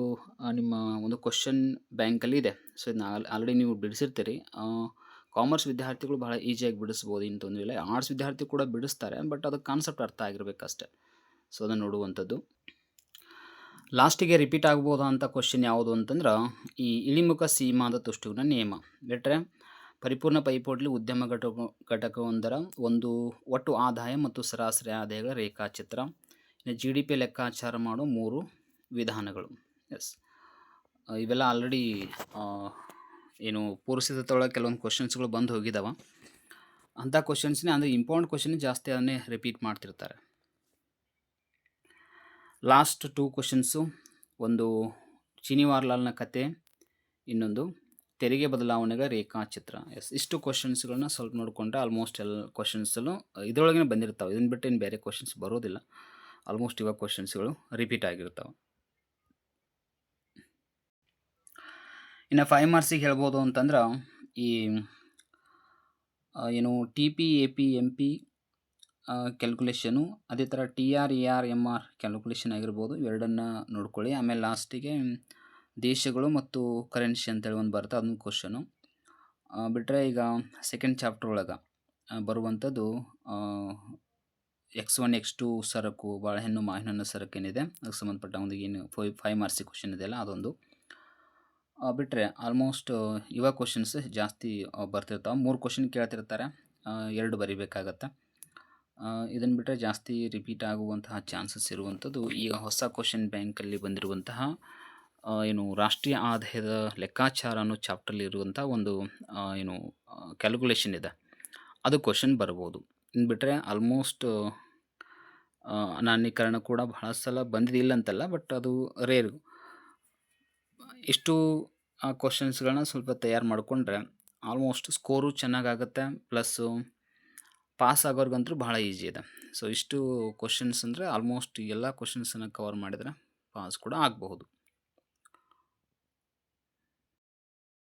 ನಿಮ್ಮ ಒಂದು ಕ್ವಶನ್ ಬ್ಯಾಂಕಲ್ಲಿ ಇದೆ. ಸೊ ಇದನ್ನ ಆಲ್ರೆಡಿ ನೀವು ಬಿಡಿಸಿರ್ತೀರಿ. ಕಾಮರ್ಸ್ ವಿದ್ಯಾರ್ಥಿಗಳು ಬಹಳ ಈಸಿಯಾಗಿ ಬಿಡಿಸ್ಬೋದು ಏನು ತೊಂದರೆ ಇಲ್ಲ. ಆರ್ಟ್ಸ್ ವಿದ್ಯಾರ್ಥಿ ಕೂಡ ಬಿಡಿಸ್ತಾರೆ, ಬಟ್ ಅದು ಕಾನ್ಸೆಪ್ಟ್ ಅರ್ಥ ಆಗಿರಬೇಕಷ್ಟೆ. ಸೊ, ಅದನ್ನು ನೋಡುವಂಥದ್ದು. ಲಾಸ್ಟಿಗೆ ರಿಪೀಟ್ ಆಗ್ಬೋದಾ ಅಂತ ಕ್ವಶನ್ ಯಾವುದು ಅಂತಂದ್ರೆ, ಈ ಇಳಿಮುಖ ಸೀಮಾದ ತುಷ್ಟುವಿನ ನಿಯಮ. ಬಿಟ್ಟರೆ ಪರಿಪೂರ್ಣ ಪೈಪೋಟ್ಲಿ ಉದ್ಯಮ ಘಟಕ, ಘಟಕವೊಂದರ ಒಂದು ಒಟ್ಟು ಆದಾಯ ಮತ್ತು ಸರಾಸರಿ ಆದಾಯಗಳ ರೇಖಾಚಿತ್ರ. ಜಿ ಡಿ ಪಿ ಲೆಕ್ಕಾಚಾರ ಮಾಡೋ ಮೂರು ವಿಧಾನಗಳು. ಎಸ್. ಇವೆಲ್ಲ ಆಲ್ರೆಡಿ ಏನು ಪೂರ್ವಸಿದ್ಧತೆಯೊಳಗೆ ಕೆಲವೊಂದು ಕ್ವಶನ್ಸ್ಗಳು ಬಂದು ಹೋಗಿದ್ದಾವೆ ಅಂಥ ಕ್ವಶನ್ಸ್ನೇ ಅಂದರೆ ಇಂಪಾರ್ಟೆಂಟ್ ಕ್ವಶನ್ ಜಾಸ್ತಿ ಅದನ್ನೇ ರಿಪೀಟ್ ಮಾಡ್ತಿರ್ತಾರೆ. ಲಾಸ್ಟ್ ಟೂ ಕ್ವಶನ್ಸು ಒಂದು ಚಿನಿವಾರ್ಲಾಲ್ನ ಕತೆ, ಇನ್ನೊಂದು ತೆರಿಗೆ ಬದಲಾವಣೆಗಳ ರೇಖಾಚಿತ್ರ ಎಸ್, ಇಷ್ಟು ಕ್ವಶನ್ಸ್ಗಳನ್ನ ಸ್ವಲ್ಪ ನೋಡಿಕೊಂಡ್ರೆ ಆಲ್ಮೋಸ್ಟ್ ಎಲ್ಲ ಕ್ವಶನ್ಸಲ್ಲೂ ಇದರೊಳಗೇ ಬಂದಿರ್ತಾವೆ. ಇದನ್ನು ಬಿಟ್ಟು ಇನ್ನು ಬೇರೆ ಕ್ವಶನ್ಸ್ ಬರೋದಿಲ್ಲ. ಆಲ್ಮೋಸ್ಟ್ ಇವಾಗ ಕ್ವಶನ್ಸ್ಗಳು ರಿಪೀಟ್ ಆಗಿರ್ತಾವೆ. ಇನ್ನು ಫೈವ್ ಮಾರ್ಕ್ಸಿಗೆ ಹೇಳ್ಬೋದು ಅಂತಂದ್ರೆ ಈ ಏನು T P A P M P calculation ಅದೇ ಥರ T R E R M R calculation ಆಗಿರ್ಬೋದು. ಎರಡನ್ನು ನೋಡ್ಕೊಳ್ಳಿ. ಆಮೇಲೆ ಲಾಸ್ಟಿಗೆ ದೇಶಗಳು ಮತ್ತು ಕರೆನ್ಸಿ ಅಂತೇಳಿ ಒಂದು ಬರುತ್ತೆ. ಅದೊಂದು ಕ್ವಶನು ಬಿಟ್ಟರೆ ಈಗ ಸೆಕೆಂಡ್ ಚಾಪ್ಟರ್ ಒಳಗೆ ಬರುವಂಥದ್ದು ಎಕ್ಸ್ ಒನ್ ಎಕ್ಸ್ ಟು ಸರಕು ಬಾಳೆಹಣ್ಣು ಮಾಹಿನ ಸರಕು ಏನಿದೆ. ಅದಕ್ಕೆ ಸಂಬಂಧಪಟ್ಟ ಒಂದು ಏನು ಫೈ ಫೈವ್ ಮಾರ್ಕ್ಸಿಗೆ ಕ್ವಶನ್ ಇದೆಯಲ್ಲ, ಅದೊಂದು. ಬಿಟ್ಟರೆ ಆಲ್ಮೋಸ್ಟ್ ಯುವ ಕ್ವಶನ್ಸ್ ಜಾಸ್ತಿ ಬರ್ತಿರ್ತಾವೆ. ಮೂರು ಕ್ವಶನ್ ಕೇಳ್ತಿರ್ತಾರೆ. ಎರಡು ಬರಿಬೇಕಾಗತ್ತೆ. ಇದನ್ನು ಬಿಟ್ಟರೆ ಜಾಸ್ತಿ ರಿಪೀಟ್ ಆಗುವಂತಹ ಚಾನ್ಸಸ್ ಇರುವಂಥದ್ದು ಈಗ ಹೊಸ ಕ್ವಶನ್ ಬ್ಯಾಂಕಲ್ಲಿ ಬಂದಿರುವಂತಹ ಏನು ರಾಷ್ಟ್ರೀಯ ಆದಾಯದ ಲೆಕ್ಕಾಚಾರ ಅನ್ನೋ ಚಾಪ್ಟರ್ಲಿ ಇರುವಂಥ ಒಂದು ಏನು ಕ್ಯಾಲ್ಕುಲೇಷನ್ ಇದೆ. ಅದು ಕ್ವಶನ್ ಬರ್ಬೋದು. ಇನ್ನು ಬಿಟ್ಟರೆ ಆಲ್ಮೋಸ್ಟ್ ಅನಾನೀಕರಣ ಕೂಡ ಬಹಳ ಸಲ ಬಂದಿದ್ದಿಲ್ಲ ಅಂತಲ್ಲ ಬಟ್ ಅದು ರೇರು ಇಷ್ಟು ಕ್ವಶನ್ಸ್ಗಳನ್ನ ಸ್ವಲ್ಪ ತಯಾರು ಮಾಡಿಕೊಂಡ್ರೆ ಆಲ್ಮೋಸ್ಟ್ ಸ್ಕೋರು ಚೆನ್ನಾಗಾಗುತ್ತೆ ಪ್ಲಸ್ಸು ಪಾಸ್ ಆಗೋರ್ಗಂತೂ ಭಾಳ ಈಸಿ ಇದೆ. ಸೊ ಇಷ್ಟು ಕ್ವಶನ್ಸ್ ಅಂದರೆ ಆಲ್ಮೋಸ್ಟ್ ಎಲ್ಲ ಕ್ವಶನ್ಸನ್ನು ಕವರ್ ಮಾಡಿದರೆ ಪಾಸ್ ಕೂಡ ಆಗಬಹುದು.